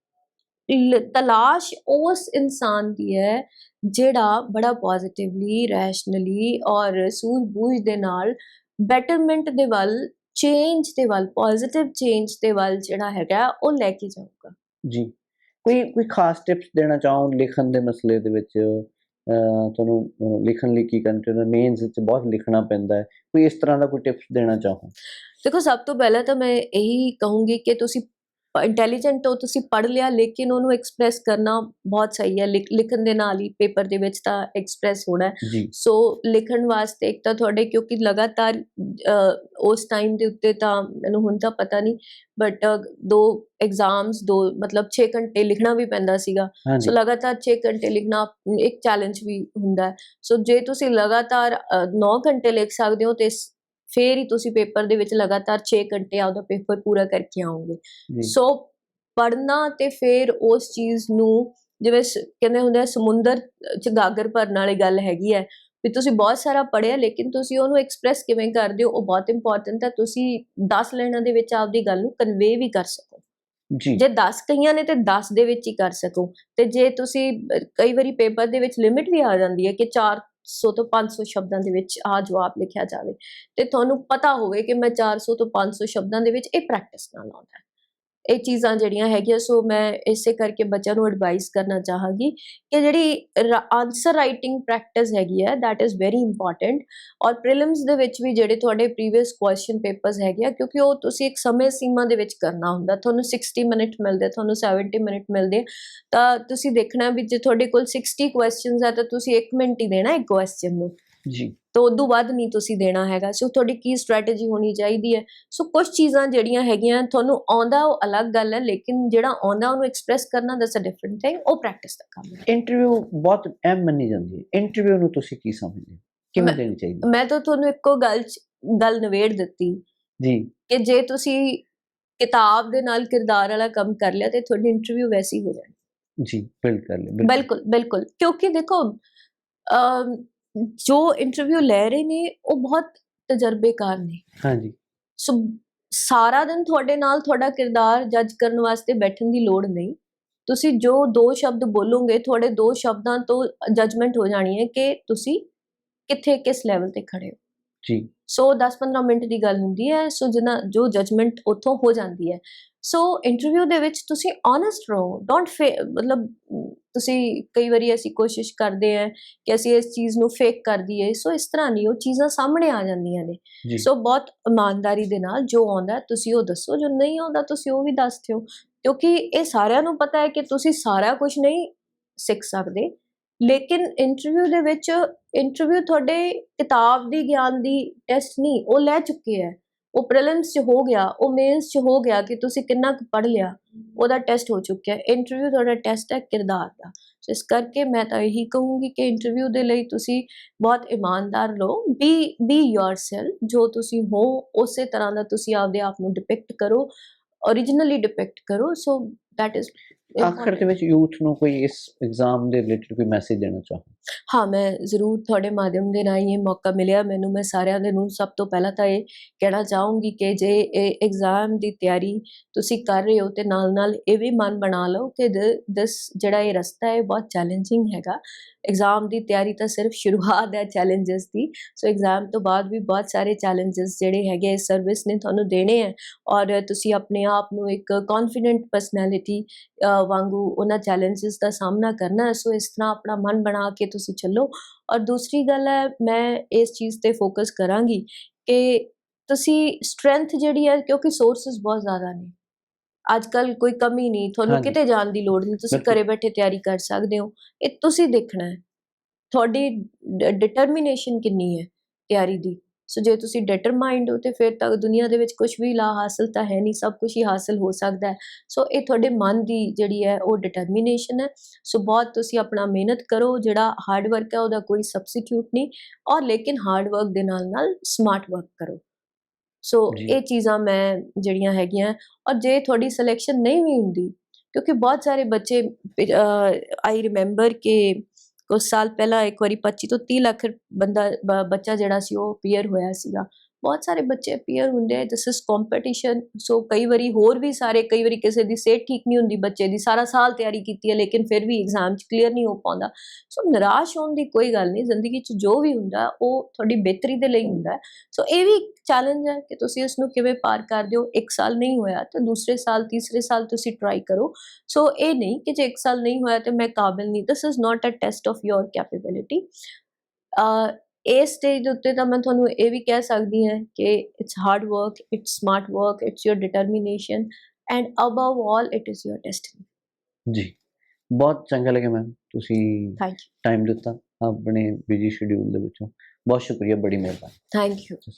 ਤਲਾਸ਼ ਉਸ ਇਨਸਾਨ ਦੀ ਹੈ ਜਿਹੜਾ ਬੜਾ ਪੋਜ਼ਿਟਿਵਲੀ ਰੈਸ਼ਨਲੀ ਔਰ ਸੂਝ-ਬੂਝ ਦੇ ਨਾਲ ਬੈਟਰਮੈਂਟ ਦੇ ਵੱਲ ਚੇਂਜ ਦੇ ਵੱਲ ਪੋਜ਼ਿਟਿਵ ਚੇਂਜ ਦੇ ਵੱਲ ਜਿਹੜਾ ਹੈਗਾ ਉਹ ਲੈ ਕੇ ਜਾਊਗਾ। ਜੀ। ਕੋਈ ਕੋਈ ਖਾਸ ਟਿਪਸ ਦੇਣਾ ਚਾਹੋ ਲਿਖਣ ਦੇ ਮਸਲੇ ਦੇ ਵਿੱਚ? ਤੁਹਾਨੂੰ ਲਿਖਣ ਲਈ ਕੀ ਚਾਹੀਦਾ ਮੇਨਸ ਵਿੱਚ ਬਹੁਤ ਲਿਖਣਾ ਪੈਂਦਾ ਹੈ। ਕੋਈ ਇਸ ਤਰ੍ਹਾਂ ਦਾ ਕੋਈ ਟਿਪਸ ਦੇਣਾ ਚਾਹੋ? ਦੇਖੋ ਸਭ ਤੋਂ ਪਹਿਲਾਂ ਤਾਂ ਮੈਂ ਇਹੀ ਕਹੂੰਗੀ ਕਿ ਤੁਸੀਂ ਇੰਟੈਲੀਜੈਂਟ ਹੋ ਤੁਸੀਂ ਪੜ੍ਹ ਲਿਆ ਲੇਕਿਨ ਉਹਨੂੰ ਐਕਸਪ੍ਰੈਸ ਕਰਨਾ ਬਹੁਤ ਸਹੀ ਹੈ। ਲਿਖ- ਲਿਖਣ ਦੇ ਨਾਲ ਹੀ ਪੇਪਰ ਦੇ ਵਿੱਚ ਤਾਂ ਐਕਸਪ੍ਰੈਸ ਹੋਣਾ ਹੈ। ਸੋ ਲਿਖਣ ਵਾਸਤੇ ਇੱਕ ਤਾਂ ਤੁਹਾਡੇ ਕਿਉਂਕਿ ਲਗਾਤਾਰ ਉਸ ਟਾਈਮ ਦੇ ਉੱਤੇ ਤਾਂ ਮੈਨੂੰ ਹੁਣ ਤਾਂ ਪਤਾ ਨਹੀਂ ਬਟ ਦੋ ਐਗਜ਼ਾਮਸ ਦੋ ਮਤਲਬ 6 ਘੰਟੇ ਲਿਖਣਾ ਵੀ ਪੈਂਦਾ ਸੀਗਾ। ਸੋ ਲਗਾਤਾਰ 6 ਘੰਟੇ ਲਿਖਣਾ ਇੱਕ ਚੈਲੰਜ ਵੀ ਹੁੰਦਾ ਸੋ ਜੇ ਤੁਸੀਂ ਲਗਾਤਾਰ 9 ਘੰਟੇ ਲਿਖ ਸਕਦੇ ਹੋ ਤੇ ਫੇਰ ਹੀ ਤੁਸੀਂ ਪੇਪਰ ਦੇ ਵਿੱਚ ਲਗਾਤਾਰ 6 ਘੰਟੇ ਆਪਦਾ ਪੇਪਰ ਪੂਰਾ ਕਰਕੇ ਆਓਗੇ। ਜੀ। ਸੋ ਪੜਨਾ ਤੇ ਫਿਰ ਉਸ ਚੀਜ਼ ਨੂੰ ਜਿਵੇਂ ਕਹਿੰਦੇ ਹੁੰਦੇ ਆ ਸਮੁੰਦਰ ਚ ਗਾਗਰ ਭਰਨ ਵਾਲੀ ਗੱਲ ਹੈਗੀ ਹੈ ਵੀ ਤੁਸੀਂ ਬਹੁਤ ਸਾਰਾ ਪੜਿਆ ਲੇਕਿਨ ਤੁਸੀਂ ਉਹਨੂੰ ਐਕਸਪ੍ਰੈਸ ਕਿਵੇਂ ਕਰਦੇ ਹੋ ਉਹ ਬਹੁਤ ਇੰਪੋਰਟੈਂਟ ਹੈ ਤੁਸੀਂ 10 ਲਾਈਨਾਂ ਦੇ ਵਿੱਚ ਆਪਦੀ ਗੱਲ ਨੂੰ ਕਨਵੇ ਵੀ ਕਰ ਸਕੋ। ਜੀ। ਜੇ 10 ਕਹੀਆਂ ਨੇ ਤੇ 10 ਦੇ ਵਿੱਚ ਹੀ ਕਰ ਸਕੋ ਤੇ ਜੇ ਤੁਸੀਂ ਕਈ ਵਾਰੀ ਪੇਪਰ ਦੇ ਵਿੱਚ ਲਿਮਿਟ ਵੀ ਆ ਜਾਂਦੀ ਹੈ ਕਿ 400 ਤੋਂ 500 ਸ਼ਬਦਾਂ ਦੇ ਵਿੱਚ ਆ ਜਵਾਬ ਲਿਖਿਆ ਜਾਵੇ ਤੇ ਤੁਹਾਨੂੰ ਪਤਾ ਹੋਵੇ ਕਿ ਮੈਂ 400 ਤੋਂ 500 ਸ਼ਬਦਾਂ ਦੇ ਵਿੱਚ ਇਹ ਪ੍ਰੈਕਟਿਸ ਨਾਲ ਆਉਂਦਾ ਹੈ। ਇਹ ਚੀਜ਼ਾਂ ਜਿਹੜੀਆਂ ਹੈਗੀਆਂ, ਸੋ ਮੈਂ ਇਸੇ ਕਰਕੇ ਬੱਚਿਆਂ ਨੂੰ ਐਡਵਾਈਸ ਕਰਨਾ ਚਾਹਾਂਗੀ ਕਿ ਜਿਹੜੀ ਆਨਸਰ ਰਾਈਟਿੰਗ ਪ੍ਰੈਕਟਿਸ ਹੈਗੀ ਹੈ, that ਇਜ਼ ਵੈਰੀ ਇੰਪੋਰਟੈਂਟ ਔਰ ਪ੍ਰੀਲਿਮਸ ਦੇ ਵਿੱਚ ਵੀ ਜਿਹੜੇ ਤੁਹਾਡੇ ਪ੍ਰੀਵੀਅਸ ਕੁਐਸਚਨ ਪੇਪਰਸ ਹੈਗੇ ਆ, ਕਿਉਂਕਿ ਉਹ ਤੁਸੀਂ ਇੱਕ ਸਮੇਂ ਸੀਮਾ ਦੇ ਵਿੱਚ ਕਰਨਾ ਹੁੰਦਾ, ਤੁਹਾਨੂੰ 60 ਮਿੰਟ ਮਿਲਦੇ, ਤੁਹਾਨੂੰ 70 ਮਿੰਟ ਮਿਲਦੇ, ਤਾਂ ਤੁਸੀਂ ਦੇਖਣਾ ਵੀ ਜੇ ਤੁਹਾਡੇ ਕੋਲ 60 ਕੁਐਸਚਨਸ ਆ, ਤਾਂ ਤੁਸੀਂ 1 ਮਿੰਟ ਹੀ ਦੇਣਾ ਇੱਕ ਕੁਐਸਚਨ ਨੂੰ। ਜੀ। ਤਾਂ ਉਦੋਂ ਵੱਧ ਨਹੀਂ ਤੁਸੀਂ ਦੇਣਾ ਹੈਗਾ। ਸੋ ਤੁਹਾਡੀ ਕੀ ਸਟ੍ਰੈਟਜੀ ਹੋਣੀ ਚਾਹੀਦੀ ਹੈ? ਸੋ ਕੁਝ ਚੀਜ਼ਾਂ ਜਿਹੜੀਆਂ ਹੈਗੀਆਂ ਤੁਹਾਨੂੰ ਆਉਂਦਾ ਉਹ ਅਲੱਗ ਗੱਲ ਹੈ ਲੇਕਿਨ ਜਿਹੜਾ ਆਉਂਦਾ ਉਹਨੂੰ ਐਕਸਪ੍ਰੈਸ ਕਰਨਾ ਦੈਟਸ ਅ ਡਿਫਰੈਂਟ ਥਿੰਗ ਉਹ ਪ੍ਰੈਕਟਿਸ ਦਾ ਕੰਮ ਹੈ। ਇੰਟਰਵਿਊ ਬਹੁਤ ਅਹਿਮ ਮੰਨੀ ਜਾਂਦੀ ਹੈ। ਇੰਟਰਵਿਊ ਨੂੰ ਤੁਸੀਂ ਕੀ ਸਮਝਦੇ ਹੋ? ਕਿਵੇਂ ਦੇਣੀ ਚਾਹੀਦੀ ਮੈਂ ਤਾਂ ਤੁਹਾਨੂੰ ਇੱਕੋ ਗੱਲ 'ਚ- ਗੱਲ ਨਵੇੜ ਦਿੱਤੀ ਜੀ। ਕਿ ਜੇ ਤੁਸੀਂ ਕਿਤਾਬ ਦੇ ਨਾਲ ਕਿਰਦਾਰ ਵਾਲਾ ਕੰਮ ਕਰ ਲਿਆ ਤੇ ਤੁਹਾਡੀ ਇੰਟਰਵਿਊ ਵੈਸੀ ਹੋ ਜਾਣੀ। ਜੀ ਬਿਲਕੁਲ ਬਿਲਕੁਲ। ਕਿਉਂਕਿ ਦੇਖੋ ਜੋ ਇੰਟਰਵਿਊ ਲੈ ਰਹੇ ਨੇ ਉਹ ਬਹੁਤ ਤਜਰਬੇਕਾਰ ਨੇ ਹਾਂਜੀ ਸੋ ਸਾਰਾ ਦਿਨ ਤੁਹਾਡੇ ਨਾਲ ਤੁਹਾਡਾ ਕਿਰਦਾਰ ਜੱਜ ਕਰਨ ਵਾਸਤੇ ਬੈਠਣ ਦੀ ਲੋੜ ਨਹੀਂ ਤੁਸੀਂ ਜੋ ਦੋ ਸ਼ਬਦ ਬੋਲੋਗੇ ਤੁਹਾਡੇ ਦੋ ਸ਼ਬਦਾਂ ਤੋਂ ਜਜਮੈਂਟ ਹੋ ਜਾਣੀ ਹੈ ਕਿ ਤੁਸੀਂ ਕਿੱਥੇ ਕਿਸ ਲੈਵਲ ਤੇ ਖੜੇ ਹੋ ਜੀ ਸੋ 10-15 ਮਿੰਟ ਦੀ ਗੱਲ ਹੁੰਦੀ ਹੈ। ਸੋ ਜਿੰਨਾ ਜੋ ਜਜਮੈਂਟ ਉੱਥੋਂ ਹੋ ਜਾਂਦੀ ਹੈ। ਸੋ ਇੰਟਰਵਿਊ ਦੇ ਵਿੱਚ ਤੁਸੀਂ ਓਨੈਸਟ ਰਹੋ। ਡੋਂਟ ਮਤਲਬ ਤੁਸੀਂ ਕਈ ਵਾਰੀ ਅਸੀਂ ਕੋਸ਼ਿਸ਼ ਕਰਦੇ ਆ ਕਿ ਅਸੀਂ ਇਸ ਚੀਜ਼ ਨੂੰ ਫੇਕ ਕਰ ਦਈਏ। ਸੋ ਇਸ ਤਰ੍ਹਾਂ ਨਹੀਂ। ਉਹ ਚੀਜ਼ਾਂ ਸਾਹਮਣੇ ਆ ਜਾਂਦੀਆਂ ਨੇ। ਸੋ ਬਹੁਤ ਇਮਾਨਦਾਰੀ ਦੇ ਨਾਲ ਜੋ ਆਉਂਦਾ ਤੁਸੀਂ ਉਹ ਦੱਸੋ। ਜੋ ਨਹੀਂ ਆਉਂਦਾ ਤੁਸੀਂ ਉਹ ਵੀ ਦੱਸ ਦਿਓ। ਕਿਉਂਕਿ ਇਹ ਸਾਰਿਆਂ ਨੂੰ ਪਤਾ ਹੈ ਕਿ ਤੁਸੀਂ ਸਾਰਾ ਕੁਝ ਨਹੀਂ ਸਿੱਖ ਸਕਦੇ। ਲੇਕਿਨ ਇੰਟਰਵਿਊ ਦੇ ਵਿੱਚ ਇੰਟਰਵਿਊ ਤੁਹਾਡੇ ਕਿਤਾਬ ਦੀ ਗਿਆਨ ਦੀ ਟੈਸਟ ਨਹੀਂ, ਉਹ ਲੈ ਚੁੱਕੇ ਹੈ। ਉਹ ਪ੍ਰੀਲਿਮਸ 'ਚ ਹੋ ਗਿਆ, ਉਹ ਮੇਨਸ 'ਚ ਹੋ ਗਿਆ ਕਿ ਤੁਸੀਂ ਕਿੰਨਾ ਕੁ ਪੜ੍ਹ ਲਿਆ, ਉਹਦਾ ਟੈਸਟ ਹੋ ਚੁੱਕਿਆ। ਇੰਟਰਵਿਊ ਤੁਹਾਡਾ ਟੈਸਟ ਹੈ ਕਿਰਦਾਰ ਦਾ। ਸੋ ਇਸ ਕਰਕੇ ਮੈਂ ਤਾਂ ਇਹੀ ਕਹੂੰਗੀ ਕਿ ਇੰਟਰਵਿਊ ਦੇ ਲਈ ਤੁਸੀਂ ਬਹੁਤ ਇਮਾਨਦਾਰ ਰਹੋ। ਬੀ ਬੀ yourself, ਜੋ ਤੁਸੀਂ ਹੋ, ਉਸੇ ਤਰ੍ਹਾਂ ਦਾ ਤੁਸੀਂ ਆਪਦੇ ਆਪ ਨੂੰ ਡਿਪਿਕਟ ਕਰੋ, originally ਡਿਪਿਕਟ ਕਰੋ। ਸੋ that is ਆਖਰ ਦੇ ਵਿੱਚ ਯੂਥ ਨੂੰ ਕੋਈ ਇਸ ਐਗਜ਼ਾਮ ਦੇ ਰਿਲੇਟਡ ਕੋਈ ਮੈਸੇਜ ਦੇਣਾ ਚਾਹੋ? ਹਾਂ ਮੈਂ ਜ਼ਰੂਰ ਤੁਹਾਡੇ ਮਾਧਿਅਮ ਦੇ ਰਾਹੀਂ ਇਹ ਮੌਕਾ ਮਿਲਿਆ। ਮੈਨੂੰ ਮੈਂ ਸਾਰਿਆਂ ਦੇ ਨੂੰ ਸਭ ਤੋਂ ਪਹਿਲਾਂ ਤਾਂ ਇਹ ਕਹਿਣਾ ਚਾਹੂੰਗੀ ਕਿ ਜੇ ਇਹ ਐਗਜ਼ਾਮ ਦੀ ਤਿਆਰੀ ਤੁਸੀਂ ਕਰ ਰਹੇ ਹੋ ਤੇ ਨਾਲ ਨਾਲ ਇਹ ਵੀ ਮਨ ਬਣਾ ਲਓ ਕਿ ਦਿਸ ਜਿਹੜਾ ਇਹ ਰਸਤਾ ਹੈ ਬਹੁਤ ਚੈਲੰਜਿੰਗ ਹੈਗਾ। ਐਗਜ਼ਾਮ ਦੀ ਤਿਆਰੀ ਤਾਂ ਸਿਰਫ ਸ਼ੁਰੂਆਤ ਹੈ ਚੈਲੰਜਸ ਦੀ। ਸੋ ਐਗਜ਼ਾਮ ਤੋਂ ਬਾਅਦ ਵੀ ਬਹੁਤ ਸਾਰੇ ਚੈਲੰਜਸ ਜਿਹੜੇ ਹੈਗੇ ਇਸ ਸਰਵਿਸ ਨੇ ਤੁਹਾਨੂੰ ਦੇਣੇ ਹੈ ਔਰ ਤੁਸੀਂ ਆਪਣੇ ਆਪ ਨੂੰ ਇੱਕ ਕੌਨਫੀਡੈਂਟ ਪਰਸਨੈਲਿਟੀ ਵਾਂਗੂ ਉਹਨਾਂ ਚੈਲੰਜਸ ਦਾ ਸਾਹਮਣਾ ਕਰਨਾ। ਹੈ ਸੋ ਇਸ ਤਰ੍ਹਾਂ ਆਪਣਾ ਮਨ ਬਣਾ ਕੇ ਤੁਸੀਂ ਚੱਲੋ। ਔਰ ਦੂਸਰੀ ਗੱਲ ਹੈ, ਮੈਂ ਇਸ ਚੀਜ਼ ਤੇ ਫੋਕਸ ਕਰਾਂਗੀ ਕਿ ਤੁਸੀਂ ਸਟਰੈਂਥ ਜਿਹੜੀ ਹੈ, ਕਿਉਂਕਿ ਸੋਰਸਸ ਬਹੁਤ ਜ਼ਿਆਦਾ ਨੇ। ਅੱਜ ਕੱਲ ਕੋਈ ਕਮੀ ਨਹੀਂ ਤੁਹਾਨੂੰ ਹਾਂਜੀ। ਕਿਤੇ ਜਾਣ ਦੀ ਲੋੜ ਨਹੀਂ ਤੁਸੀਂ ਬਿਲਕੁਲ। ਘਰੇ ਬੈਠੇ ਤਿਆਰੀ ਕਰ ਸਕਦੇ ਹੋ। ਇਹ ਤੁਸੀਂ ਦੇਖਣਾ ਹੈ। ਤੁਹਾਡੀ ਡਿਟਰਮੀਨੇਸ਼ਨ ਕਿੰਨੀ ਹੈ ਤਿਆਰੀ ਦੀ? ਸੋ ਜੇ ਤੁਸੀਂ ਡਿਟਰਮਾਈਂਡ ਹੋ ਤੇ ਫਿਰ ਤਾਂ ਦੁਨੀਆ ਦੇ ਵਿੱਚ ਕੁਝ ਵੀ ਲਾ ਹਾਸਲ ਤਾਂ ਹੈ ਨਹੀਂ ਸਭ ਕੁਝ ਹੀ ਹਾਸਲ ਹੋ ਸਕਦਾ ਹੈ। ਸੋ ਇਹ ਤੁਹਾਡੇ ਮਨ ਦੀ ਜਿਹੜੀ ਹੈ ਉਹ ਡਿਟਰਮੀਨੇਸ਼ਨ ਹੈ। ਸੋ ਬਹੁਤ ਤੁਸੀਂ ਆਪਣਾ ਮਿਹਨਤ ਕਰੋ ਜਿਹੜਾ ਹਾਰਡ ਵਰਕ ਹੈ ਉਹਦਾ ਕੋਈ ਸਬਸਟੀਟਿਊਟ ਨਹੀਂ। ਔਰ ਲੇਕਿਨ ਹਾਰਡ ਵਰਕ ਦੇ ਨਾਲ ਨਾਲ ਸਮਾਰਟ ਵਰਕ ਕਰੋ। ਸੋ। ਇਹ ਚੀਜ਼ਾਂ ਮੈਂ ਜਿਹੜੀਆਂ ਹੈਗੀਆਂ ਔਰ ਜੇ ਤੁਹਾਡੀ ਸਿਲੈਕਸ਼ਨ ਨਹੀਂ ਵੀ ਹੁੰਦੀ ਕਿਉਂਕਿ ਬਹੁਤ ਸਾਰੇ ਬੱਚੇ ਆਈ ਰਿਮੈਂਬਰ ਕਿ ਕੁਝ ਸਾਲ ਪਹਿਲਾਂ ਇੱਕ ਵਾਰੀ 25 ਤੋਂ 30 ਲੱਖ ਬੰਦਾ ਬੱਚਾ ਜਿਹੜਾ ਸੀ ਉਹ ਪੀਅਰ ਹੋਇਆ ਸੀਗਾ ਬਹੁਤ ਸਾਰੇ ਬੱਚੇ ਅਪੀਅਰ ਹੁੰਦੇ ਆ ਦਿਸ ਇਜ਼ ਕੰਪੀਟੀਸ਼ਨ ਸੋ ਕਈ ਵਾਰੀ ਹੋਰ ਵੀ ਸਾਰੇ, ਕਈ ਵਾਰੀ ਕਿਸੇ ਦੀ ਸਿਹਤ ਠੀਕ ਨਹੀਂ ਹੁੰਦੀ, ਬੱਚੇ ਦੀ ਸਾਰਾ ਸਾਲ ਤਿਆਰੀ ਕੀਤੀ ਹੈ ਲੇਕਿਨ ਫਿਰ ਵੀ ਐਗਜ਼ਾਮ 'ਚ ਕਲੀਅਰ ਨਹੀਂ ਹੋ ਪਾਉਂਦਾ। ਸੋ ਨਿਰਾਸ਼ ਹੋਣ ਦੀ ਕੋਈ ਗੱਲ ਨਹੀਂ, ਜ਼ਿੰਦਗੀ 'ਚ ਜੋ ਵੀ ਹੁੰਦਾ, ਉਹ ਤੁਹਾਡੀ ਬਿਹਤਰੀ ਦੇ ਲਈ ਹੁੰਦਾ। ਸੋ ਇਹ ਵੀ ਚੈਲੰਜ ਹੈ ਕਿ ਤੁਸੀਂ ਇਸ ਨੂੰ ਕਿਵੇਂ ਪਾਰ ਕਰਦੇ ਹੋ, ਇੱਕ ਸਾਲ ਨਹੀਂ ਹੋਇਆ ਤਾਂ ਦੂਸਰੇ ਸਾਲ, ਤੀਸਰੇ ਸਾਲ ਤੁਸੀਂ ਟਰਾਈ ਕਰੋ। ਸੋ ਇਹ ਨਹੀਂ ਕਿ ਜੇ ਇੱਕ ਸਾਲ ਨਹੀਂ ਹੋਇਆ ਤੇ ਮੈਂ ਕਾਬਿਲ ਨਹੀਂ this is not a test of your capability ਇਸ ਸਟੇਜ ਦੇ ਉੱਤੇ ਤਾਂ ਮੈਂ ਤੁਹਾਨੂੰ ਇਹ ਵੀ ਕਹਿ ਸਕਦੀ ਹਾਂ ਕਿ it's hard work it's smart work it's your determination and above all it is your destiny ਜੀ। ਬਹੁਤ ਚੰਗਾ ਲੱਗਿਆ ਮੈਮ ਤੁਸੀਂ ਥੈਂਕ ਯੂ ਟਾਈਮ ਦਿੱਤਾ ਆਪਣੇ ਬਿਜ਼ੀ ਸ਼ਡਿਊਲ ਦੇ ਵਿੱਚੋਂ। ਬਹੁਤ ਸ਼ੁਕਰੀਆ ਬੜੀ ਮਿਹਰਬਾਨੀ। Thank you